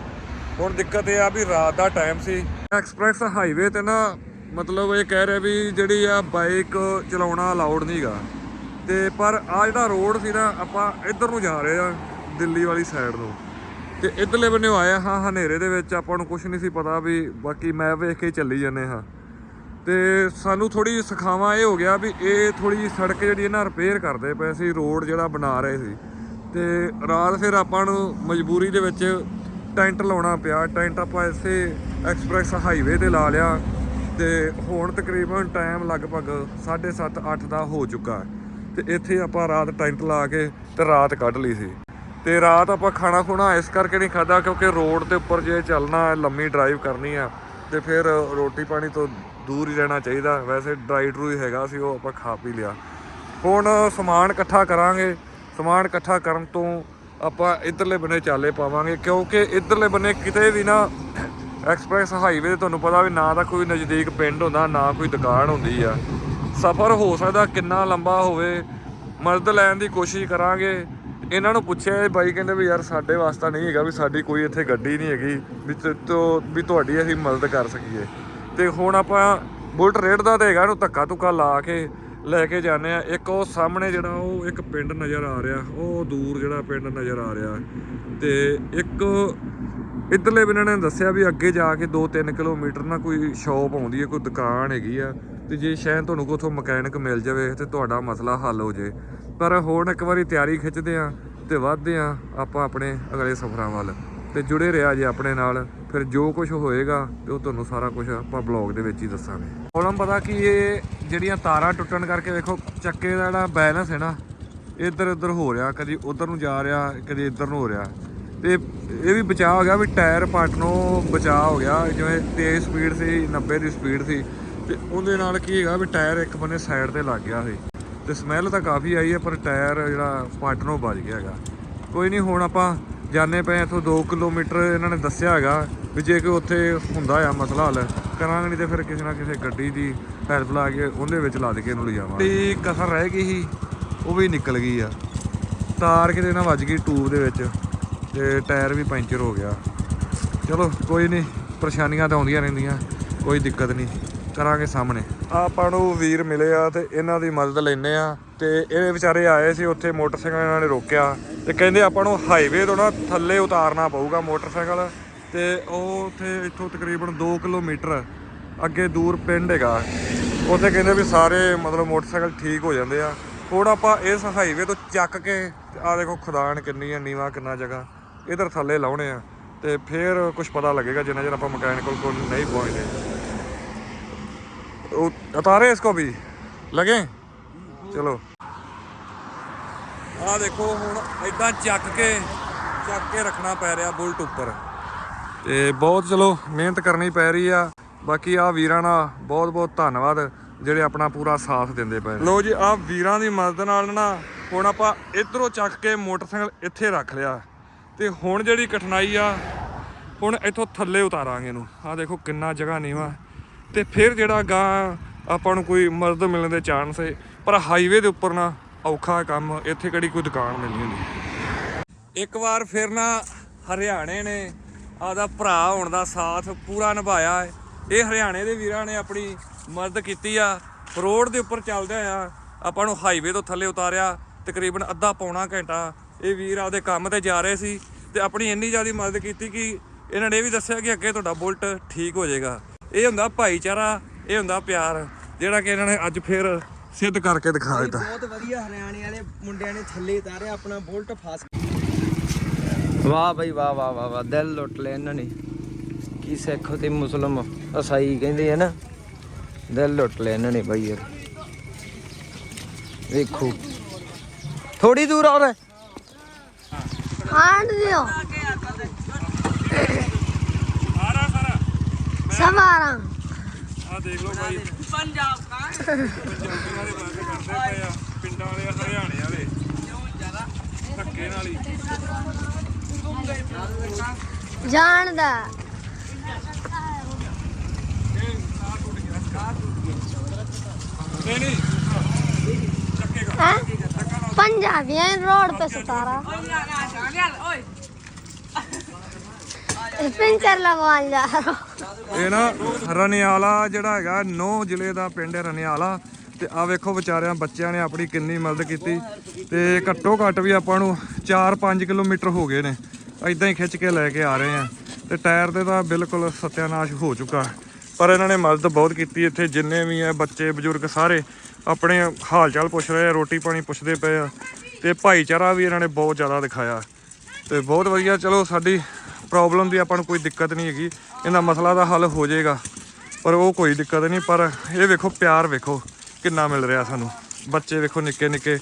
ਹੁਣ ਦਿੱਕਤ ਇਹ ਆ ਵੀ ਰਾਤ ਦਾ ਟਾਈਮ ਸੀ। ਐਕਸਪ੍ਰੈਸ ਹਾਈਵੇ ਤੇ ਨਾ ਮਤਲਬ ਇਹ ਕਹਿ ਰਿਹਾ ਵੀ ਜਿਹੜੀ ਆ ਬਾਈਕ ਚਲਾਉਣਾ ਅਲਾਉਡ ਨਹੀਂਗਾ ਤੇ ਪਰ ਆ ਜਿਹੜਾ ਰੋਡ ਸੀ ਨਾ, ਆਪਾਂ ਇੱਧਰ ਨੂੰ ਜਾ ਰਹੇ ਆ, ਦਿੱਲੀ ਵਾਲੀ ਸਾਈਡ ਨੂੰ। ਤੇ ਇਧਰਲੇ ਬੰਨੇ ਆਇਆ ਹਾਂ, ਹਨੇਰੇ ਦੇ ਵਿੱਚ ਆਪਾਂ ਨੂੰ ਕੁਝ ਨਹੀਂ ਸੀ ਪਤਾ ਵੀ ਬਾਕੀ ਮੈਂ ਵੇਖ ਕੇ ਚੱਲੀ ਜਾਂਦੇ ਹਾਂ। ਤੇ ਸਾਨੂੰ ਥੋੜੀ ਸਿਖਾਵਾ ਇਹ ਹੋ ਗਿਆ ਵੀ ਇਹ ਥੋੜੀ ਸੜਕ ਜਿਹੜੀ ਇਹਨਾਂ ਰਿਪੇਅਰ ਕਰਦੇ ਪਏ ਸੀ ਰੋਡ ਜਿਹੜਾ ਬਣਾ ਰਹੇ ਸੀ। ਤੇ ਰਾਤ ਫਿਰ ਆਪਾਂ ਨੂੰ ਮਜਬੂਰੀ ਦੇ ਵਿੱਚ ਟੈਂਟ ਲਾਉਣਾ ਪਿਆ। ਟੈਂਟ ਆਪਾਂ ਇਸੇ ਐਕਸਪ੍ਰੈਸ ਹਾਈਵੇ ਤੇ ਲਾ ਲਿਆ। ਤੇ ਹੁਣ ਤਕਰੀਬਨ ਟਾਈਮ ਲਗਭਗ 7:30 8 ਦਾ ਹੋ ਚੁੱਕਾ ਹੈ। ਤੇ ਇੱਥੇ ਆਪਾਂ ਰਾਤ ਟੈਂਟ ਲਾ ਕੇ ਤੇ ਰਾਤ ਕੱਢ ਲਈ ਸੀ। ਤੇ ਰਾਤ ਆਪਾਂ ਖਾਣਾ ਖੁਣਾ ਇਸ ਕਰਕੇ ਨਹੀਂ ਖਾਦਾ ਕਿਉਂਕਿ ਰੋਡ ਦੇ ਉੱਪਰ ਜੇ ਚੱਲਣਾ ਲੰਮੀ ਡਰਾਈਵ ਕਰਨੀ ਆ, ਤੇ ਫਿਰ ਰੋਟੀ ਪਾਣੀ ਤੋਂ ਦੂਰ ਹੀ ਰਹਿਣਾ ਚਾਹੀਦਾ। ਵੈਸੇ ਡਰਾਈ ਡਰੂ ਹੈਗਾ ਸੀ, ਉਹ ਆਪਾਂ ਖਾ ਪੀ ਲਿਆ। ਹੁਣ ਸਮਾਨ ਇਕੱਠਾ ਕਰਾਂਗੇ। ਸਮਾਨ ਇਕੱਠਾ ਕਰਨ ਤੋਂ ਆਪਾਂ ਇਧਰਲੇ ਬੰਨੇ ਚਾਲੇ ਪਾਵਾਂਗੇ ਕਿਉਂਕਿ ਇਧਰਲੇ ਬੰਨੇ ਕਿਤੇ ਵੀ ਨਾ ਐਕਸਪ੍ਰੈਸ ਹਾਈਵੇ ਤੇ ਤੁਹਾਨੂੰ ਪਤਾ ਵੀ ਨਾ ਤਾਂ ਕੋਈ ਨਜ਼ਦੀਕ ਪਿੰਡ ਹੁੰਦਾ, ਨਾ ਕੋਈ ਦੁਕਾਨ ਹੁੰਦੀ ਆ। ਸਫ਼ਰ ਹੋ ਸਕਦਾ ਕਿੰਨਾ ਲੰਬਾ ਹੋਵੇ, ਮਦਦ ਲੈਣ ਦੀ ਕੋਸ਼ਿਸ਼ ਕਰਾਂਗੇ। ਇਹਨਾਂ ਨੂੰ ਪੁੱਛਿਆ ਇਹ ਬਾਈ ਕਹਿੰਦੇ ਵੀ ਯਾਰ ਸਾਡੇ ਵਾਸਤਾ ਨਹੀਂ ਹੈਗਾ ਵੀ ਸਾਡੀ ਕੋਈ ਇੱਥੇ ਗੱਡੀ ਨਹੀਂ ਹੈਗੀ, ਵੀ ਤੇ- ਵੀ ਤੁਹਾਡੀ ਅਸੀਂ ਮਦਦ ਕਰ ਸਕੀਏ। ਤੇ ਹੁਣ ਆਪਾਂ ਬੁਲਟ ਰੇਡ ਦਾ ਤੇ ਹੈਗਾ, ਇਹਨੂੰ ਧੱਕਾ ਧੁੱਕਾ ਲਾ ਕੇ ਲੈ ਕੇ ਜਾਂਦੇ ਆ। ਇੱਕ ਉਹ ਸਾਹਮਣੇ ਜਿਹੜਾ ਉਹ ਇੱਕ ਪਿੰਡ ਨਜ਼ਰ ਆ ਰਿਹਾ, ਉਹ ਦੂਰ ਜਿਹੜਾ ਪਿੰਡ ਨਜ਼ਰ ਆ ਰਿਹਾ। ਤੇ ਇੱਕ ਇਧਰਲੇ ਬਿਨਾਂ ਨੇ ਦੱਸਿਆ ਵੀ ਅੱਗੇ ਜਾ ਕੇ 2-3 ਕਿਲੋਮੀਟਰ ਨਾ ਕੋਈ ਸ਼ਾਪ ਆਉਂਦੀ ਹੈ, ਕੋਈ ਦੁਕਾਨ ਹੈਗੀ ਆ, ਤੇ ਜੇ ਸ਼ਾਇਦ ਤੁਹਾਨੂੰ ਕੋਥੋਂ ਮਕੈਨਿਕ ਮਿਲ ਜਾਵੇ ਤੇ ਤੁਹਾਡਾ ਮਸਲਾ ਹੱਲ ਹੋ ਜੇ। ਪਰ ਹੁਣ ਇੱਕ ਵਾਰੀ ਤਿਆਰੀ ਖਿੱਚਦੇ ਆ ਤੇ ਵੱਧਦੇ ਆ ਆਪਾਂ ਆਪਣੇ ਅਗਲੇ ਸਫ਼ਰਾਂ ਵੱਲ। ਤੇ ਜੁੜੇ ਰਿਹਾ ਜੇ ਆਪਣੇ ਨਾਲ, ਫਿਰ ਜੋ ਕੁਝ ਹੋਏਗਾ ਤੇ ਉਹ ਤੁਹਾਨੂੰ ਸਾਰਾ ਕੁਝ ਆਪਾਂ ਬਲੌਗ ਦੇ ਵਿੱਚ ਹੀ ਦੱਸਾਂਗੇ। ਪ੍ਰੋਬਲਮ ਪਤਾ ਕੀ ਇਹ ਜਿਹੜੀਆਂ ਤਾਰਾਂ ਟੁੱਟਣ ਕਰਕੇ ਵੇਖੋ, ਚੱਕੇ ਦਾ ਜਿਹੜਾ ਬੈਲੈਂਸ ਹੈ ਨਾ ਇੱਧਰ ਉੱਧਰ ਹੋ ਰਿਹਾ, ਕਦੀ ਉੱਧਰ ਨੂੰ ਜਾ ਰਿਹਾ, ਕਦੀ ਇੱਧਰ ਨੂੰ ਹੋ ਰਿਹਾ। ਤੇ ਇਹ ਵੀ ਬਚਾਅ ਹੋ ਗਿਆ ਵੀ ਟਾਇਰ ਪੱਟ ਨੂੰ ਬਚਾਅ ਹੋ ਗਿਆ ਜਿਵੇਂ ਤੇਜ਼ ਸਪੀਡ ਸੀ 90 ਦੀ ਸਪੀਡ ਸੀ ਤੇ ਉਹਦੇ ਨਾਲ ਕੀ ਹੈਗਾ ਵੀ ਟਾਇਰ ਇੱਕ ਬੰਨੇ ਸਾਈਡ ਤੇ ਲੱਗ ਗਿਆ ਸੀ। ਤੇ ਸਮੈਲ ਤਾਂ ਕਾਫੀ ਆਈ ਹੈ ਪਰ ਟਾਇਰ ਜਿਹੜਾ ਪੱਟ ਨੂੰ ਵੱਜ ਗਿਆ ਹੈਗਾ। ਕੋਈ ਨਹੀਂ ਹੁਣ ਆਪਾਂ ਜਾਣੇ ਪਏ ਇੱਥੋਂ 2 ਕਿਲੋਮੀਟਰ ਇਹਨਾਂ ਨੇ ਦੱਸਿਆ ਹੈਗਾ ਵੀ ਜੇ ਕੋਈ ਉੱਥੇ ਹੁੰਦਾ ਆ ਮਸਲਾ ਹੱਲ ਕਰਾਂਗੇ ਨਹੀਂ ਤੇ ਫਿਰ ਕਿਸੇ ਨਾ ਕਿਸੇ ਗੱਡੀ ਦੀ ਹੈਲਪ ਲਾ ਕੇ ਉਹਦੇ ਵਿੱਚ ਲੱਦ ਕੇ ਇਹਨੂੰ ਲਿਜਾਵਾਂਗੇ ਤੇ ਕਸਰ ਰਹਿ ਗਈ ਸੀ ਉਹ ਵੀ ਨਿਕਲ ਗਈ ਆ। ਤਾਰ ਕਿਤੇ ਨਾ ਵੱਜ ਗਈ ਟੂਬ ਦੇ ਵਿੱਚ। ਤੇ ਟਾਇਰ ਵੀ ਪੈਂਚਰ ਹੋ ਗਿਆ। ਚਲੋ, ਕੋਈ ਨਹੀਂ ਪਰੇਸ਼ਾਨੀਆਂ ਤਾਂ ਆਉਂਦੀਆਂ ਰਹਿੰਦੀਆਂ, ਕੋਈ ਦਿੱਕਤ ਨਹੀਂ ਕਰਾਂਗੇ ਸਾਹਮਣੇ। ਆਪਾਂ ਨੂੰ ਵੀਰ ਮਿਲੇ ਆ ਤੇ ਇਹਨਾਂ ਦੀ ਮਦਦ ਲੈਨੇ ਆ ਤੇ ਇਹ ਵਿਚਾਰੇ ਆਏ ਸੀ ਉੱਥੇ ਮੋਟਰਸਾਈਕਲ ਇਹਨਾਂ ਨੇ ਰੋਕਿਆ ਤੇ ਕਹਿੰਦੇ ਆਪਾਂ ਨੂੰ ਹਾਈਵੇ ਤੋਂ ਨਾ ਥੱਲੇ ਉਤਾਰਨਾ ਪਊਗਾ ਮੋਟਰਸਾਈਕਲ ਤੇ ਉਹ ਉੱਥੇ ਇੱਥੋਂ ਤਕਰੀਬਨ 2 ਕਿਲੋਮੀਟਰ ਅੱਗੇ ਦੂਰ ਪਿੰਡ ਹੈਗਾ। ਉੱਥੇ ਕਹਿੰਦੇ ਵੀ ਸਾਰੇ ਮਤਲਬ ਮੋਟਰਸਾਈਕਲ ਠੀਕ ਹੋ ਜਾਂਦੇ ਆ। ਹੁਣ ਆਪਾਂ ਇਸ ਹਾਈਵੇ ਤੋਂ ਚੱਕ ਕੇ ਆ ਦੇਖੋ, ਖੁਦਾਨ ਕਿੰਨੀ ਹੈ ਨੀਵਾ ਕਿੰਨਾ ਜਗ੍ਹਾ। ਇਧਰ ਥੱਲੇ ਲਾਉਣੇ ਆ ਤੇ ਫਿਰ ਕੁਝ ਪਤਾ ਲੱਗੇਗਾ ਜਿੰਨਾ ਚਿਰ ਆਪਾਂ ਮਕੈਨਿਕਲ ਕੋਲ ਨਹੀਂ ਪਹੁੰਚਦੇ। ਉਹ ਉਤਾਰੇ ਇਸਕੋ ਵੀ? ਲਗੇ? ਚਲੋ। ਆ ਦੇਖੋ ਹੁਣ ਇਦਾਂ ਚੱਕ ਕੇ ਚੱਕ ਕੇ ਰੱਖਣਾ ਪੈ ਰਿਹਾ ਬੁਲਟ ਉੱਪਰ। ਤੇ ਬਹੁਤ ਚਲੋ ਮਿਹਨਤ ਕਰਨੀ ਪੈ ਰਹੀ ਆ। ਬਾਕੀ ਆ ਵੀਰਾਂ ਦਾ ਬਹੁਤ ਬਹੁਤ ਧੰਨਵਾਦ, ਜਿਹੜੇ ਆਪਣਾ ਪੂਰਾ ਸਾਥ ਦਿੰਦੇ ਪਏ ਨੇ। ਲੋ ਜੀ ਆ ਵੀਰਾਂ ਦੀ ਮਦਦ ਨਾਲ ਨਾ ਹੁਣ ਆਪਾਂ ਇਧਰੋਂ ਚੱਕ ਕੇ ਮੋਟਰਸਾਈਕਲ ਇੱਥੇ ਰੱਖ ਲਿਆ। ਤੇ ਹੁਣ ਜਿਹੜੀ ਕਠਿਨਾਈ ਆ, ਹੁਣ ਇੱਥੋਂ ਥੱਲੇ ਉਤਾਰਾਂਗੇ ਇਹਨੂੰ। ਆ ਦੇਖੋ ਕਿੰਨਾ ਜਗ੍ਹਾ ਨੀਵਾ ਤੇ ਫਿਰ ਜਿਹੜਾ ਗਾਂ ਆਪਾਂ ਨੂੰ ਕੋਈ ਮਦਦ ਮਿਲਣ ਦੇ ਚਾਂਸ ਹੈ, ਪਰ ਹਾਈਵੇ ਦੇ ਉੱਪਰ ਨਾ ਔਖਾ ਕੰਮ, ਇੱਥੇ ਕਿਹੜੀ ਕੋਈ ਦੁਕਾਨ ਮਿਲਣੀ ਹੁੰਦੀ। ਇੱਕ ਵਾਰ ਫਿਰ ਨਾ ਹਰਿਆਣੇ ਨੇ ਆਦਾ ਭਰਾ ਹੋਣ ਦਾ ਸਾਥ ਪੂਰਾ ਨਿਭਾਇਆ ਹੈ। ਇਹ ਹਰਿਆਣੇ ਦੇ ਵੀਰਾਂ ਨੇ ਆਪਣੀ ਮਦਦ ਕੀਤੀ ਆ। ਰੋਡ ਦੇ ਉੱਪਰ ਚੱਲਦਿਆਂ ਆ, ਆਪਾਂ ਨੂੰ ਹਾਈਵੇ ਤੋਂ ਥੱਲੇ ਉਤਾਰਿਆ, ਤਕਰੀਬਨ ਅੱਧਾ ਪੌਣਾ ਘੰਟਾ ਇਹ ਵੀਰ ਆਪਦੇ ਕੰਮ ਤੇ ਜਾ ਰਹੇ ਸੀ ਤੇ ਆਪਣੀ ਇੰਨੀ ਜ਼ਿਆਦਾ ਮਦਦ ਕੀਤੀ ਕਿ ਇਹਨਾਂ ਨੇ ਇਹ ਵੀ ਦੱਸਿਆ ਕਿ ਅੱਗੇ ਤੁਹਾਡਾ ਬੁਲਟ ਠੀਕ ਹੋ ਜਾਏਗਾ। ਇਹ ਹੁੰਦਾ ਭਾਈਚਾਰਾ ਇਹ ਹੁੰਦਾ ਪਿਆਰ ਜਿਹੜਾ ਕਿ ਇਹਨਾਂ ਨੇ ਅੱਜ ਫਿਰ ਸਿੱਧ ਕਰਕੇ ਦਿਖਾ ਦਿੱਤਾ। ਬਹੁਤ ਵਧੀਆ ਹਰਿਆਣੇ ਵਾਲੇ ਮੁੰਡਿਆਂ ਨੇ ਥੱਲੇ ਉਤਾਰਿਆ ਆਪਣਾ ਬੁਲਟ ਫਾਸ ਵਾਹ ਬਈ ਵਾਹ ਵਾਹ ਵਾਹ ਵਾਹ ਦਿਲ ਲੁੱਟ ਲਿਆ ਇਹਨਾਂ ਨੇ। ਕੀ ਸਿੱਖ ਤੇ ਮੁਸਲਮ ਅਸਾਈ ਕਹਿੰਦੇ ਆ ਨਾ। ਦਿਲ ਲੁੱਟ ਲਿਆ ਇਹਨਾਂ ਨੇ ਬਈ ਯਾਰ। ਵੇਖੋ। ਥੋੜੀ ਦੂਰ ਔਰ ਆਣ ਦਿਓ ਸਾਰਾ ਸਾਰਾ ਸਵਾਰਾਂ। ਆ ਦੇਖ ਲਓ ਭਾਈ ਪੰਜਾਬ ਬੰਦ ਕਰਦੇ ਪਏ ਆ ਪਿੰਡਾਂ ਵਾਲੇ ਹਰਿਆਣੇ ਵਾਲੇ ਧੱਕੇ ਨਾਲ ਹੀ? ਜਾਣਦਾ ਨਹੀਂ ਨਹੀਂ ਚੱਕੇਗਾ ਹੈ ਚੱਕਾ ਲਾ पंजाबी है रोड पे सतारा पिंचर लगवान जा रहा हूँ। ਇਹ ਨਾ ਰਨਿਆਲਾ ਜਿਹੜਾ ਹੈਗਾ ਨੌ ਜ਼ਿਲ੍ਹੇ ਦਾ ਪਿੰਡ ਹੈ ਰਨਿਆਲਾ ਤੇ ਆ ਵੇਖੋ ਵਿਚਾਰਿਆਂ ਬੱਚਿਆਂ ਨੇ ਆਪਣੀ ਕਿੰਨੀ ਮਦਦ ਕੀਤੀ ਤੇ ਘੱਟੋ ਘੱਟ ਵੀ ਆਪਾਂ ਨੂੰ 4-5 ਕਿਲੋਮੀਟਰ ਹੋ ਗਏ ਨੇ ਐਦਾਂ ਹੀ ਖਿੱਚ ਕੇ ਲੈ ਕੇ ਆ ਰਹੇ ਆ ਤੇ ਟਾਇਰ ਤੇ ਤਾਂ ਬਿਲਕੁਲ ਸਤਿਆਨਾਸ਼ ਹੋ ਚੁੱਕਾ ਪਰ ਇਹਨਾਂ ਨੇ ਮਦਦ ਬਹੁਤ ਕੀਤੀ ਇੱਥੇ ਜਿੰਨੇ ਵੀ ਆ ਬੱਚੇ ਬਜ਼ੁਰਗ ਸਾਰੇ ਆਪਣੇ ਹਾਲ ਚਾਲ ਪੁੱਛ ਰਹੇ ਆ ਰੋਟੀ ਪਾਣੀ ਪੁੱਛਦੇ ਪਏ ਆ ਤੇ ਭਾਈਚਾਰਾ ਵੀ ਇਹਨਾਂ ਨੇ ਬਹੁਤ ਜ਼ਿਆਦਾ ਦਿਖਾਇਆ ਤੇ ਬਹੁਤ ਵਧੀਆ ਚਲੋ ਸਾਡੀ ਪ੍ਰੋਬਲਮ ਦੀ ਆਪਾਂ ਨੂੰ ਕੋਈ ਦਿੱਕਤ ਨਹੀਂ ਹੈਗੀ ਇਹਨਾਂ ਮਸਲਾ ਦਾ ਹੱਲ ਹੋ ਜਾਏਗਾ ਪਰ ਉਹ ਕੋਈ ਦਿੱਕਤ ਨਹੀਂ ਪਰ ਇਹ ਵੇਖੋ ਪਿਆਰ ਵੇਖੋ ਕਿੰਨਾ ਮਿਲ ਰਿਹਾ ਸਾਨੂੰ ਬੱਚੇ ਵੇਖੋ ਨਿੱਕੇ ਨਿੱਕੇ।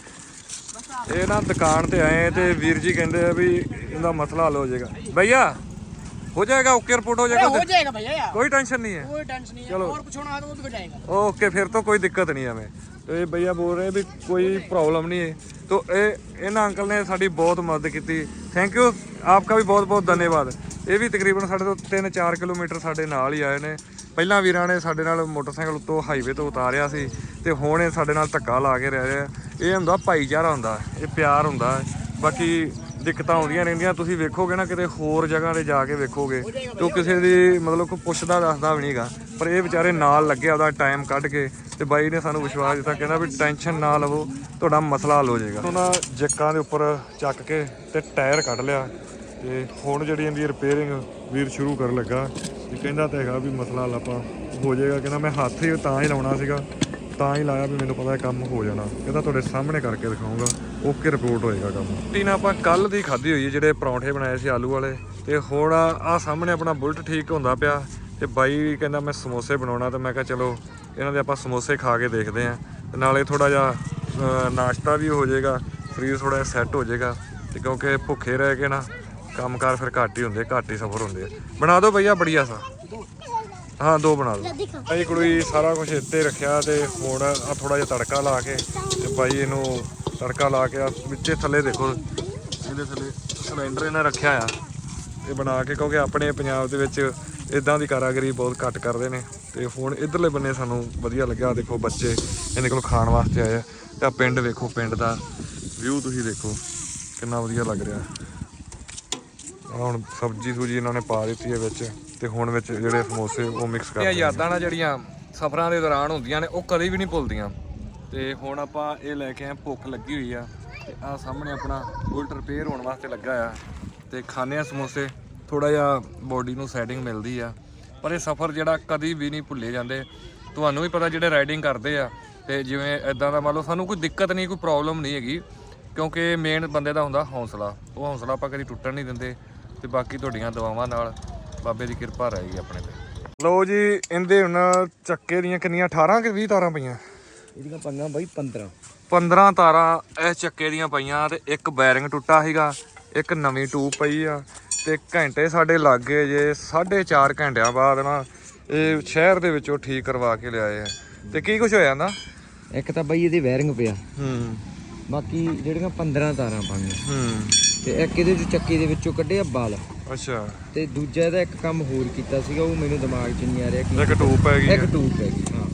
ਇਹ ਨਾ ਦੁਕਾਨ ਤੇ ਆਏ ਤੇ ਵੀਰ ਜੀ ਕਹਿੰਦੇ ਆ ਵੀ ਇਹਦਾ ਮਸਲਾ ਹੱਲ ਹੋ ਜਾਏਗਾ। ਬਈਆ ਹੋ ਜਾਏਗਾ ਓਕੇ ਰਿਪੋਰਟ ਹੋ ਜਾਏਗਾ ਹੋ ਜਾਏਗਾ ਭਈਆ। ਕੋਈ ਟੈਨਸ਼ਨ ਨਹੀਂ ਹੈ। ਕੋਈ ਟੈਨਸ਼ਨ ਨਹੀਂ ਹੈ। ਹੋਰ ਪੁੱਛਣਾ ਆ ਤਾਂ ਉਹ ਵੀ ਹੋ ਜਾਏਗਾ। ਓਕੇ ਫਿਰ ਤੋਂ ਕੋਈ ਦਿੱਕਤ ਨਹੀਂ ਐਵੇਂ। दिक्कत नहीं है हमें तो ये भैया बोल रहे हैं भी कोई प्रॉब्लम नहीं है तो ਇਹ ਇਹਨਾਂ ਅੰਕਲ ਨੇ ਸਾਡੀ ਬਹੁਤ ਮਦਦ ਕੀਤੀ ਥੈਂਕ ਯੂ ਆਪਕਾ ਵੀ ਬਹੁਤ ਬਹੁਤ ਧੰਨਵਾਦ ਇਹ ਵੀ ਤਕਰੀਬਨ ਸਾਡੇ ਤੋਂ 3-4 ਕਿਲੋਮੀਟਰ ਸਾਡੇ ਨਾਲ ਹੀ ਆਏ ਨੇ ਪਹਿਲਾਂ ਵੀਰਾਂ ਨੇ ਸਾਡੇ ਨਾਲ ਮੋਟਰਸਾਈਕਲ ਉੱਤੋਂ ਹਾਈਵੇ ਤੋਂ ਉਤਾਰਿਆ ਸੀ ਤੇ ਹੁਣ ਇਹ ਸਾਡੇ ਨਾਲ ਧੱਕਾ ਲਾ ਕੇ ਰਹਿ ਰਹੇ ਆ ਇਹ ਹੁੰਦਾ ਭਾਈਚਾਰਾ ਹੁੰਦਾ ਇਹ ਪਿਆਰ ਹੁੰਦਾ ਬਾਕੀ ਦਿੱਕਤਾਂ ਆਉਂਦੀਆਂ ਰਹਿੰਦੀਆਂ। ਤੁਸੀਂ ਵੇਖੋਗੇ ਨਾ ਕਿਤੇ ਹੋਰ ਜਗ੍ਹਾ ਤੇ ਜਾ ਕੇ ਵੇਖੋਗੇ ਤੇ ਉਹ ਕਿਸੇ ਦੀ ਮਤਲਬ ਕੋਈ ਪੁੱਛਦਾ ਦੱਸਦਾ ਵੀ ਨਹੀਂਗਾ। ਪਰ ਇਹ ਵਿਚਾਰੇ ਨਾਲ ਲੱਗੇ ਉਹਦਾ ਟਾਈਮ ਕੱਢ ਕੇ ਤੇ ਬਾਈ ਨੇ ਸਾਨੂੰ ਵਿਸ਼ਵਾਸ ਦਿੱਤਾ, ਕਹਿੰਦਾ ਵੀ ਟੈਨਸ਼ਨ ਨਾ ਲਵੋ, ਤੁਹਾਡਾ ਮਸਲਾ ਹੱਲ ਹੋ ਜਾਏਗਾ। ਉਹਨਾਂ ਜੱਕਾਂ ਦੇ ਉੱਪਰ ਚੱਕ ਕੇ ਤੇ ਟਾਇਰ ਕੱਢ ਲਿਆ ਤੇ ਹੁਣ ਜਿਹੜੀ ਇਹਦੀ ਰਿਪੇਅਰਿੰਗ ਵੀਰ ਸ਼ੁਰੂ ਕਰਨ ਲੱਗਾ, ਤੇ ਕਹਿੰਦਾ ਤਾਂ ਹੈਗਾ ਵੀ ਮਸਲਾ ਹੱਲ ਆਪਾਂ ਹੋ ਜਾਏਗਾ। ਕਹਿੰਦਾ ਮੈਂ ਹੱਥ ਹੀ ਤਾਂ ਹੀ ਲਾਉਣਾ ਸੀਗਾ। ਤਾਂ ਹੀ ਲਾਇਆ ਵੀ ਮੈਨੂੰ ਪਤਾ ਇਹ ਕੰਮ ਹੋ ਜਾਣਾ। ਕਹਿੰਦਾ ਤੁਹਾਡੇ ਸਾਹਮਣੇ ਕਰਕੇ ਦਿਖਾਉਂਗਾ। ਓਕੇ ਰਿਪੋਰਟ ਹੋਏਗਾ ਕੰਮ। ਟੀਨ ਆਪਾਂ ਕੱਲ ਦੀ ਖਾਧੀ ਹੋਈ ਹੈ, ਜਿਹੜੇ ਪਰੌਂਠੇ ਬਣਾਏ ਸੀ ਆਲੂ ਵਾਲੇ। ਤੇ ਹੁਣ ਆ ਸਾਹਮਣੇ ਆਪਣਾ ਬੁਲਟ ਠੀਕ ਹੁੰਦਾ ਪਿਆ। ਤੇ ਬਾਈ ਕਹਿੰਦਾ ਮੈਂ ਸਮੋਸੇ ਬਣਾਉਣਾ, ਤੇ ਮੈਂ ਕਿਹਾ ਚਲੋ, ਇਹਨਾਂ ਦੇ ਆਪਾਂ ਸਮੋਸੇ ਖਾ ਕੇ ਦੇਖਦੇ ਆਂ ਤੇ ਨਾਲੇ ਥੋੜਾ ਜਿਹਾ ਨਾਸ਼ਤਾ ਵੀ ਹੋ ਜਾਏਗਾ, ਸਰੀਰ ਥੋੜਾ ਜਿਹਾ ਸੈੱਟ ਹੋ ਜਾਏਗਾ। ਤੇ ਕਿਉਂਕਿ ਭੁੱਖੇ ਰਹਿ ਕੇ ਨਾ ਕੰਮਕਾਰ ਫਿਰ ਘੱਟ ਹੀ ਹੁੰਦੇ, ਘੱਟ ਹੀ ਸਫਰ ਹੁੰਦੇ ਆ। ਬਣਾ ਦਿਓ ਭਈਆ ਬੜੀਆ ਸਾ। ਹਾਂ ਦੋ ਬਣਾ ਦਿਓ। ਭਾਈ ਕੁੜੀ ਸਾਰਾ ਕੁਝ ਇੱਥੇ ਰੱਖਿਆ ਤੇ ਹੁਣ ਆ ਥੋੜਾ ਜਿਹਾ ਤੜਕਾ ਲਾ ਕੇ ਤੇ ਭਾਈ ਇਹਨੂੰ ਤੜਕਾ ਲਾ ਕੇ ਆ ਵਿੱਚੇ ਥੱਲੇ ਦੇਖੋ। ਇਹਦੇ ਥੱਲੇ ਸਿਲੰਡਰ ਇਹਨਾਂ ਰੱਖਿਆ ਆ। ਇਹ ਬਣਾ ਕੇ ਕਿਉਂਕਿ ਆਪਣੇ ਪੰਜਾਬ ਦੇ ਵਿੱਚ ਇਦਾਂ ਦੀ ਕਾਰਾਗਰੀ ਬਹੁਤ ਘੱਟ ਕਰਦੇ ਨੇ ਤੇ ਹੁਣ ਇਧਰਲੇ ਬੰਨੇ ਸਾਨੂੰ ਵਧੀਆ ਲੱਗਿਆ। ਦੇਖੋ ਬੱਚੇ ਇਹਦੇ ਕੋਲ ਖਾਣ ਵਾਸਤੇ ਆਏ ਆ। ਤੇ ਆਹ ਪਿੰਡ ਵੇਖੋ ਪਿੰਡ ਦਾ ਵਿਊ ਤੁਸੀਂ ਦੇਖੋ ਕਿੰਨਾ ਵਧੀਆ ਲੱਗ ਰਿਹਾ। ਹੁਣ ਸਬਜੀ ਸੂਜੀ ਇਹਨਾਂ ਨੇ ਪਾ ਦਿੱਤੀ ਹੈ ਵਿੱਚ। ਤੇ ਹੁਣ ਵਿੱਚ ਜਿਹੜੇ ਸਮੋਸੇ ਉਹ ਮਿਕਸ ਕਰ ਦਿੱਤੇ ਯਾਦਾਂ ਨਾ ਜਿਹੜੀਆਂ ਸਫ਼ਰਾਂ ਦੇ ਦੌਰਾਨ ਹੁੰਦੀਆਂ ਨੇ ਉਹ ਕਦੇ ਵੀ ਨਹੀਂ ਭੁੱਲਦੀਆਂ। ਤੇ ਹੁਣ ਆਪਾਂ ਇਹ ਲੈ ਕੇ ਆਏ ਭੁੱਖ ਲੱਗੀ ਹੋਈ ਆ। ਤੇ ਆ ਸਾਹਮਣੇ ਆਪਣਾ ਬੁਲਟ ਰਿਪੇਅਰ ਹੋਣ ਵਾਸਤੇ ਲੱਗਾ ਆ। ਤੇ ਖਾਣੇ ਆ ਸਮੋਸੇ ਥੋੜਾ ਜਿਹਾ ਬੋਡੀ ਨੂੰ ਸੈਟਿੰਗ ਮਿਲਦੀ ਆ। ਪਰ ਇਹ ਸਫ਼ਰ ਜਿਹੜਾ ਕਦੀ ਵੀ ਨਹੀਂ ਭੁੱਲੇ ਜਾਂਦੇ। ਤੁਹਾਨੂੰ ਵੀ ਪਤਾ ਜਿਹੜੇ ਰਾਈਡਿੰਗ ਕਰਦੇ ਆ ਤੇ ਜਿਵੇਂ ਇਦਾਂ ਦਾ ਮੰਨ ਲਓ ਸਾਨੂੰ ਕੋਈ ਦਿੱਕਤ ਨਹੀਂ ਕੋਈ ਪ੍ਰੋਬਲਮ ਨਹੀਂ ਹੈਗੀ। ਕਿਉਂਕਿ ਮੇਨ ਬੰਦੇ ਦਾ ਹੁੰਦਾ ਹੌਸਲਾ। ਉਹ ਹੌਸਲਾ ਆਪਾਂ ਕਦੀ ਟੁੱਟਣ ਨਹੀਂ ਦਿੰਦੇ। ਤੇ ਬਾਕੀ ਤੁਹਾਡੀਆਂ ਦੁਆਵਾਂ ਨਾਲ ਬਾਬੇ ਦੀ ਕਿਰਪਾ ਰਹੇਗੀ ਆਪਣੇ ਤੇ। ਲਓ ਜੀ ਇਹਦੇ ਹੁਣ ਚੱਕੇ ਦੀਆਂ ਕਿੰਨੀਆਂ? 18 ਕਿ 20 ਤਾਰਾਂ ਪਈਆਂ? ਇਹਦੀਆਂ ਪੰਗਾ ਬਾਈ 15 15 ਤਾਰਾਂ ਇਸ ਚੱਕੇ ਦੀਆਂ ਪਈਆਂ ਤੇ ਇੱਕ ਬੈਰਿੰਗ ਟੁੱਟਾ ਸੀਗਾ ਇੱਕ ਨਵੀਂ ਟੂਬ ਪਈ ਆ ਤੇ ਘੰਟੇ ਸਾਡੇ ਲੱਗ ਗਏ ਜੇ 4.5 ਘੰਟਿਆਂ ਬਾਅਦ ਨਾ ਇਹ ਸ਼ਹਿਰ ਦੇ ਵਿੱਚੋਂ ਠੀਕ ਕਰਵਾ ਕੇ ਲਿਆਏ ਆ। ਤੇ ਕੀ ਕੁਝ ਹੋਇਆ ਨਾ? ਇੱਕ ਤਾਂ ਬਾਈ ਇਹਦੇ ਵਾਇਰਿੰਗ ਪਿਆ। ਹੂੰ। ਬਾਕੀ ਜਿਹੜੀਆਂ 15 ਤਾਰਾਂ ਪਾਈਆਂ। ਹੂੰ। ਤੇ ਇੱਕ ਇਹਦੇ ਚ ਚੱਕੇ ਦੇ ਵਿੱਚੋਂ ਕੱਢਿਆ? ਬਲ। ਅੱਛਾ। ਤੇ ਦੂਜਾ ਇਹਦਾ ਇੱਕ ਕੰਮ ਹੋਰ ਕੀਤਾ ਸੀਗਾ ਉਹ ਮੈਨੂੰ ਦਿਮਾਗ 'ਚ ਨਹੀਂ ਆ ਰਿਹਾ ਕਿ ਇੱਕ ਟੂਬ ਪੈ ਗਈ ਇੱਕ ਆ। ਟੂਬ ਪੈ ਗਈ ਹਾਂ।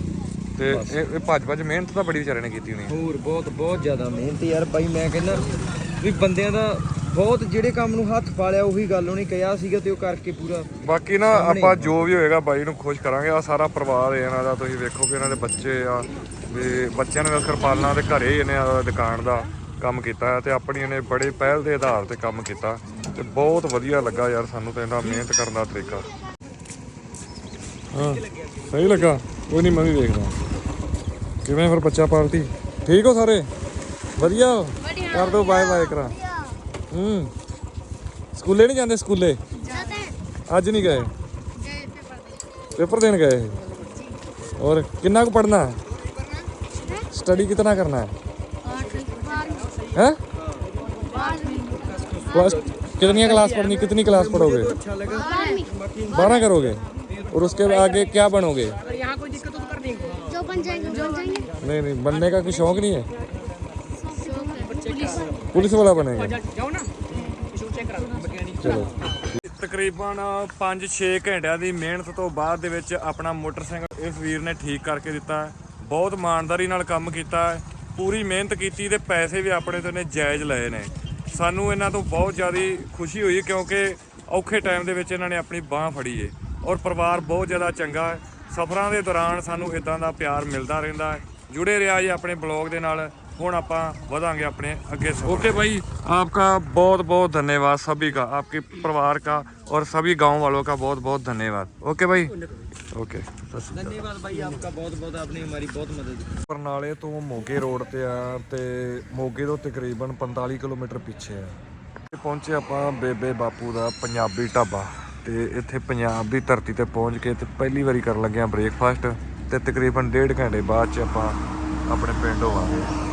ਤੇ ਇਹ ਇਹ ਭੱਜ ਭੱਜ ਮਿਹਨਤ ਤਾਂ ਬੜੀ ਵਿਚਾਰੇ ਨੇ ਕੀਤੀ ਹੋਣੀ ਹੋਰ ਬਹੁਤ ਬਹੁਤ ਜ਼ਿਆਦਾ ਮਿਹਨਤ ਯਾਰ ਬਾਈ ਮੈਂ ਕਹਿੰਦਾ ਵੀ ਬੰਦਿਆਂ ਦਾ ਬਹੁਤ ਜਿਹੜੇ ਕੰਮ ਨੂੰ ਹੱਥ ਪਾ ਲਿਆ ਉਹੀ ਗੱਲ ਉਹਨੇ ਕਿਹਾ ਸੀਗਾ ਤੇ ਉਹ ਕਰਕੇ ਪੂਰਾ ਬਾਕੀ ਨਾ ਆਪਾਂ ਜੋ ਵੀ ਹੋਏਗਾ ਬਾਈ ਨੂੰ ਖੁਸ਼ ਕਰਾਂਗੇ। ਆ ਸਾਰਾ ਪਰਿਵਾਰ ਇਹਨਾਂ ਦਾ ਤੁਸੀਂ ਵੇਖੋ ਕਿ ਇਹਨਾਂ ਦੇ ਬੱਚੇ ਆ। ਵੀ ਬੱਚਿਆਂ ਨੂੰ ਅਸਰ ਪਾਲਣਾ ਤੇ ਘਰੇ ਇਹਨੇ ਦੁਕਾਨ ਦਾ। ਕੰਮ ਕੀਤਾ ਤੇ ਆਪਣੀਆਂ ਨੇ ਬੜੇ ਪਹਿਲ ਦੇ ਆਧਾਰ ਤੇ ਕੰਮ ਕੀਤਾ ਤੇ ਬਹੁਤ ਵਧੀਆ ਲੱਗਾ ਯਾਰ ਸਾਨੂੰ ਤੇ ਇਹਦਾ ਮਿਹਨਤ ਕਰਨ ਦਾ ਤਰੀਕਾ। ਹਾਂ ਸਹੀ ਲੱਗਾ ਕੋਈ ਨਹੀਂ ਮੈਂ ਵੀ ਦੇਖਦਾ ਕਿਵੇਂ ਫਿਰ ਬੱਚਾ ਪਾਲਤੀ ਠੀਕ ਹੋ ਸਾਰੇ? ਵਧੀਆ ਕਰ ਦੋ ਬਾਏ ਬਾਏ ਕਰਾ। ਹੂੰ। ਸਕੂਲੇ ਨਹੀਂ ਜਾਂਦੇ ਸਕੂਲੇ? ਅੱਜ ਨਹੀਂ ਗਏ? ਪੇਪਰ ਦੇਣ ਗਏ ਹੋਰ ਕਿੰਨਾ ਕੁ ਪੜਨਾ ਸਟੱਡੀ ਕਿਤਨਾ ਕਰਨਾ ਹੈ? हैं क्लास कितनी क्लास पढ़नी कितनी क्लास पढ़ोगे बारह करोगे और उसके आगे क्या बनोगे यहाँ कोई दिक्कत हो तो कर देंगे जो बन जाएंगे बन जाएंगे नहीं नहीं बनने का कोई शौक नहीं है पुलिस पुलिस वाला बनेगा जाओ ना इशू चेक करा दो मैकेनिक चलो ਤਕਰੀਬਨ 5-6 ਘੰਟਿਆਂ ਦੀ ਮਿਹਨਤ ਤੋਂ ਬਾਅਦ ਦੇ ਵਿੱਚ ਆਪਣਾ ਮੋਟਰਸਾਈਕਲ ਇਸ ਵੀਰ ਨੇ ਠੀਕ ਕਰਕੇ ਦਿੱਤਾ ਹੈ ਬਹੁਤ ਇਮਾਨਦਾਰੀ ਨਾਲ ਕੰਮ ਕੀਤਾ ਹੈ ਪੂਰੀ ਮਿਹਨਤ ਕੀਤੀ ਤੇ ਪੈਸੇ ਵੀ ਆਪਣੇ ਤੋਂ ਨੇ ਜਾਇਜ਼ ਲਏ ਨੇ। ਸਾਨੂੰ ਇਹਨਾਂ ਤੋਂ ਬਹੁਤ ਜ਼ਿਆਦਾ ਖੁਸ਼ੀ ਹੋਈ ਕਿਉਂਕਿ ਔਖੇ ਟਾਈਮ ਦੇ ਵਿੱਚ ਇਹਨਾਂ ਨੇ ਆਪਣੀ ਬਾਹ ਫੜੀ ਏ ਔਰ ਪਰਿਵਾਰ ਬਹੁਤ ਜ਼ਿਆਦਾ ਚੰਗਾ ਹੈ। ਸਫ਼ਰਾਂ ਦੇ ਦੌਰਾਨ ਸਾਨੂੰ ਇਦਾਂ ਦਾ ਪਿਆਰ ਮਿਲਦਾ ਰਹਿੰਦਾ ਹੈ। ਜੁੜੇ ਰਿਹਾ ਜੀ ਆਪਣੇ ਬਲੌਗ ਦੇ ਨਾਲ। ਹੁਣ ਆਪਾਂ ਵਧਾਂਗੇ ਆਪਣੇ ਅੱਗੇ ओके भाई आपका बहुत बहुत धन्यवाद सभी का आपके परिवार का और सभी गांव वालों का बहुत बहुत धन्यवाद ओके भाई ओके ਧੰਨਵਾਦ ਬਾਈ ਆਪਕਾ ਬਹੁਤ ਬਹੁਤ ਆਪਨੇ ਹਮਾਰੀ ਬਹੁਤ ਮਦਦ की ਬਰਨਾਲੇ ਤੋਂ ਮੋਗੇ ਰੋਡ ਤੇ ਆ ਤੇ ਮੋਗੇ ਤੋਂ ਤਕਰੀਬਨ 45 ਕਿਲੋਮੀਟਰ ਪਿੱਛੇ ਆ ਤੇ ਪਹੁੰਚੇ ਆਪਾਂ ਬੇਬੇ ਬਾਪੂ ਦਾ ਪੰਜਾਬੀ ਢਾਬਾ ਤੇ ਇੱਥੇ ਪੰਜਾਬ ਦੀ ਧਰਤੀ ਤੇ ਪਹੁੰਚ ਕੇ ਤੇ ਪਹਿਲੀ ਵਾਰੀ ਕਰਨ ਲੱਗੇ ਆ ਬ੍ਰੇਕਫਾਸਟ ਤੇ ਤਕਰੀਬਨ ਡੇਢ ਘੰਟੇ ਬਾਅਦ ਚ ਆਪਾਂ ਆਪਣੇ ਪਿੰਡ ਹੋਵਾਂਗੇ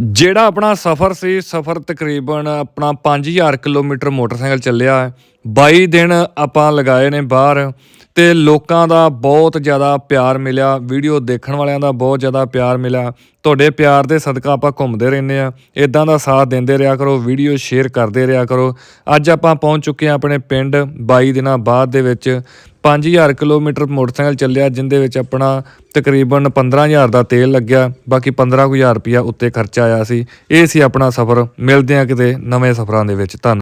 ਜਿਹੜਾ ਆਪਣਾ ਸਫ਼ਰ ਸੀ, ਸਫ਼ਰ ਤਕਰੀਬਨ ਆਪਣਾ 5000 ਕਿਲੋਮੀਟਰ ਮੋਟਰਸਾਈਕਲ ਚੱਲਿਆ ਹੈ। 22 ਦਿਨ ਆਪਾਂ ਲਗਾਏ ਨੇ ਬਾਹਰ। ਤੇ ਲੋਕਾਂ ਦਾ ਬਹੁਤ ਜ਼ਿਆਦਾ ਪਿਆਰ ਮਿਲਿਆ, ਵੀਡੀਓ ਦੇਖਣ ਵਾਲਿਆਂ ਦਾ ਬਹੁਤ ਜ਼ਿਆਦਾ ਪਿਆਰ ਮਿਲਿਆ। ਤੁਹਾਡੇ ਪਿਆਰ ਦੇ ਸਦਕਾ ਆਪਾਂ ਘੁੰਮਦੇ ਰਹਿੰਦੇ ਆ ਇਦਾਂ ਦਾ ਸਾਥ ਦਿੰਦੇ ਰਿਹਾ ਕਰੋ, ਵੀਡੀਓ ਸ਼ੇਅਰ ਕਰਦੇ ਰਿਹਾ ਕਰੋ। ਅੱਜ ਆਪਾਂ ਪਹੁੰਚ ਚੁੱਕੇ ਆ ਆਪਣੇ ਪਿੰਡ 22 ਦਿਨਾਂ ਬਾਅਦ ਦੇ ਵਿੱਚ। 5000 ਕਿਲੋਮੀਟਰ ਮੋਟਰਸਾਈਕਲ ਚੱਲਿਆ, ਜਿੰਦੇ ਵਿੱਚ ਆਪਣਾ ਤਕਰੀਬਨ 15000 ਦਾ ਤੇਲ ਲੱਗਿਆ, ਬਾਕੀ 15000 ਰੁਪਇਆ ਉੱਤੇ ਖਰਚਾ ਆਇਆ ਸੀ। ਇਹ ਸੀ ਆਪਣਾ ਸਫ਼ਰ। ਮਿਲਦੇ ਆ ਕਿਤੇ ਨਵੇਂ ਸਫ਼ਰਾਂ ਦੇ ਵਿੱਚ। ਧੰਨ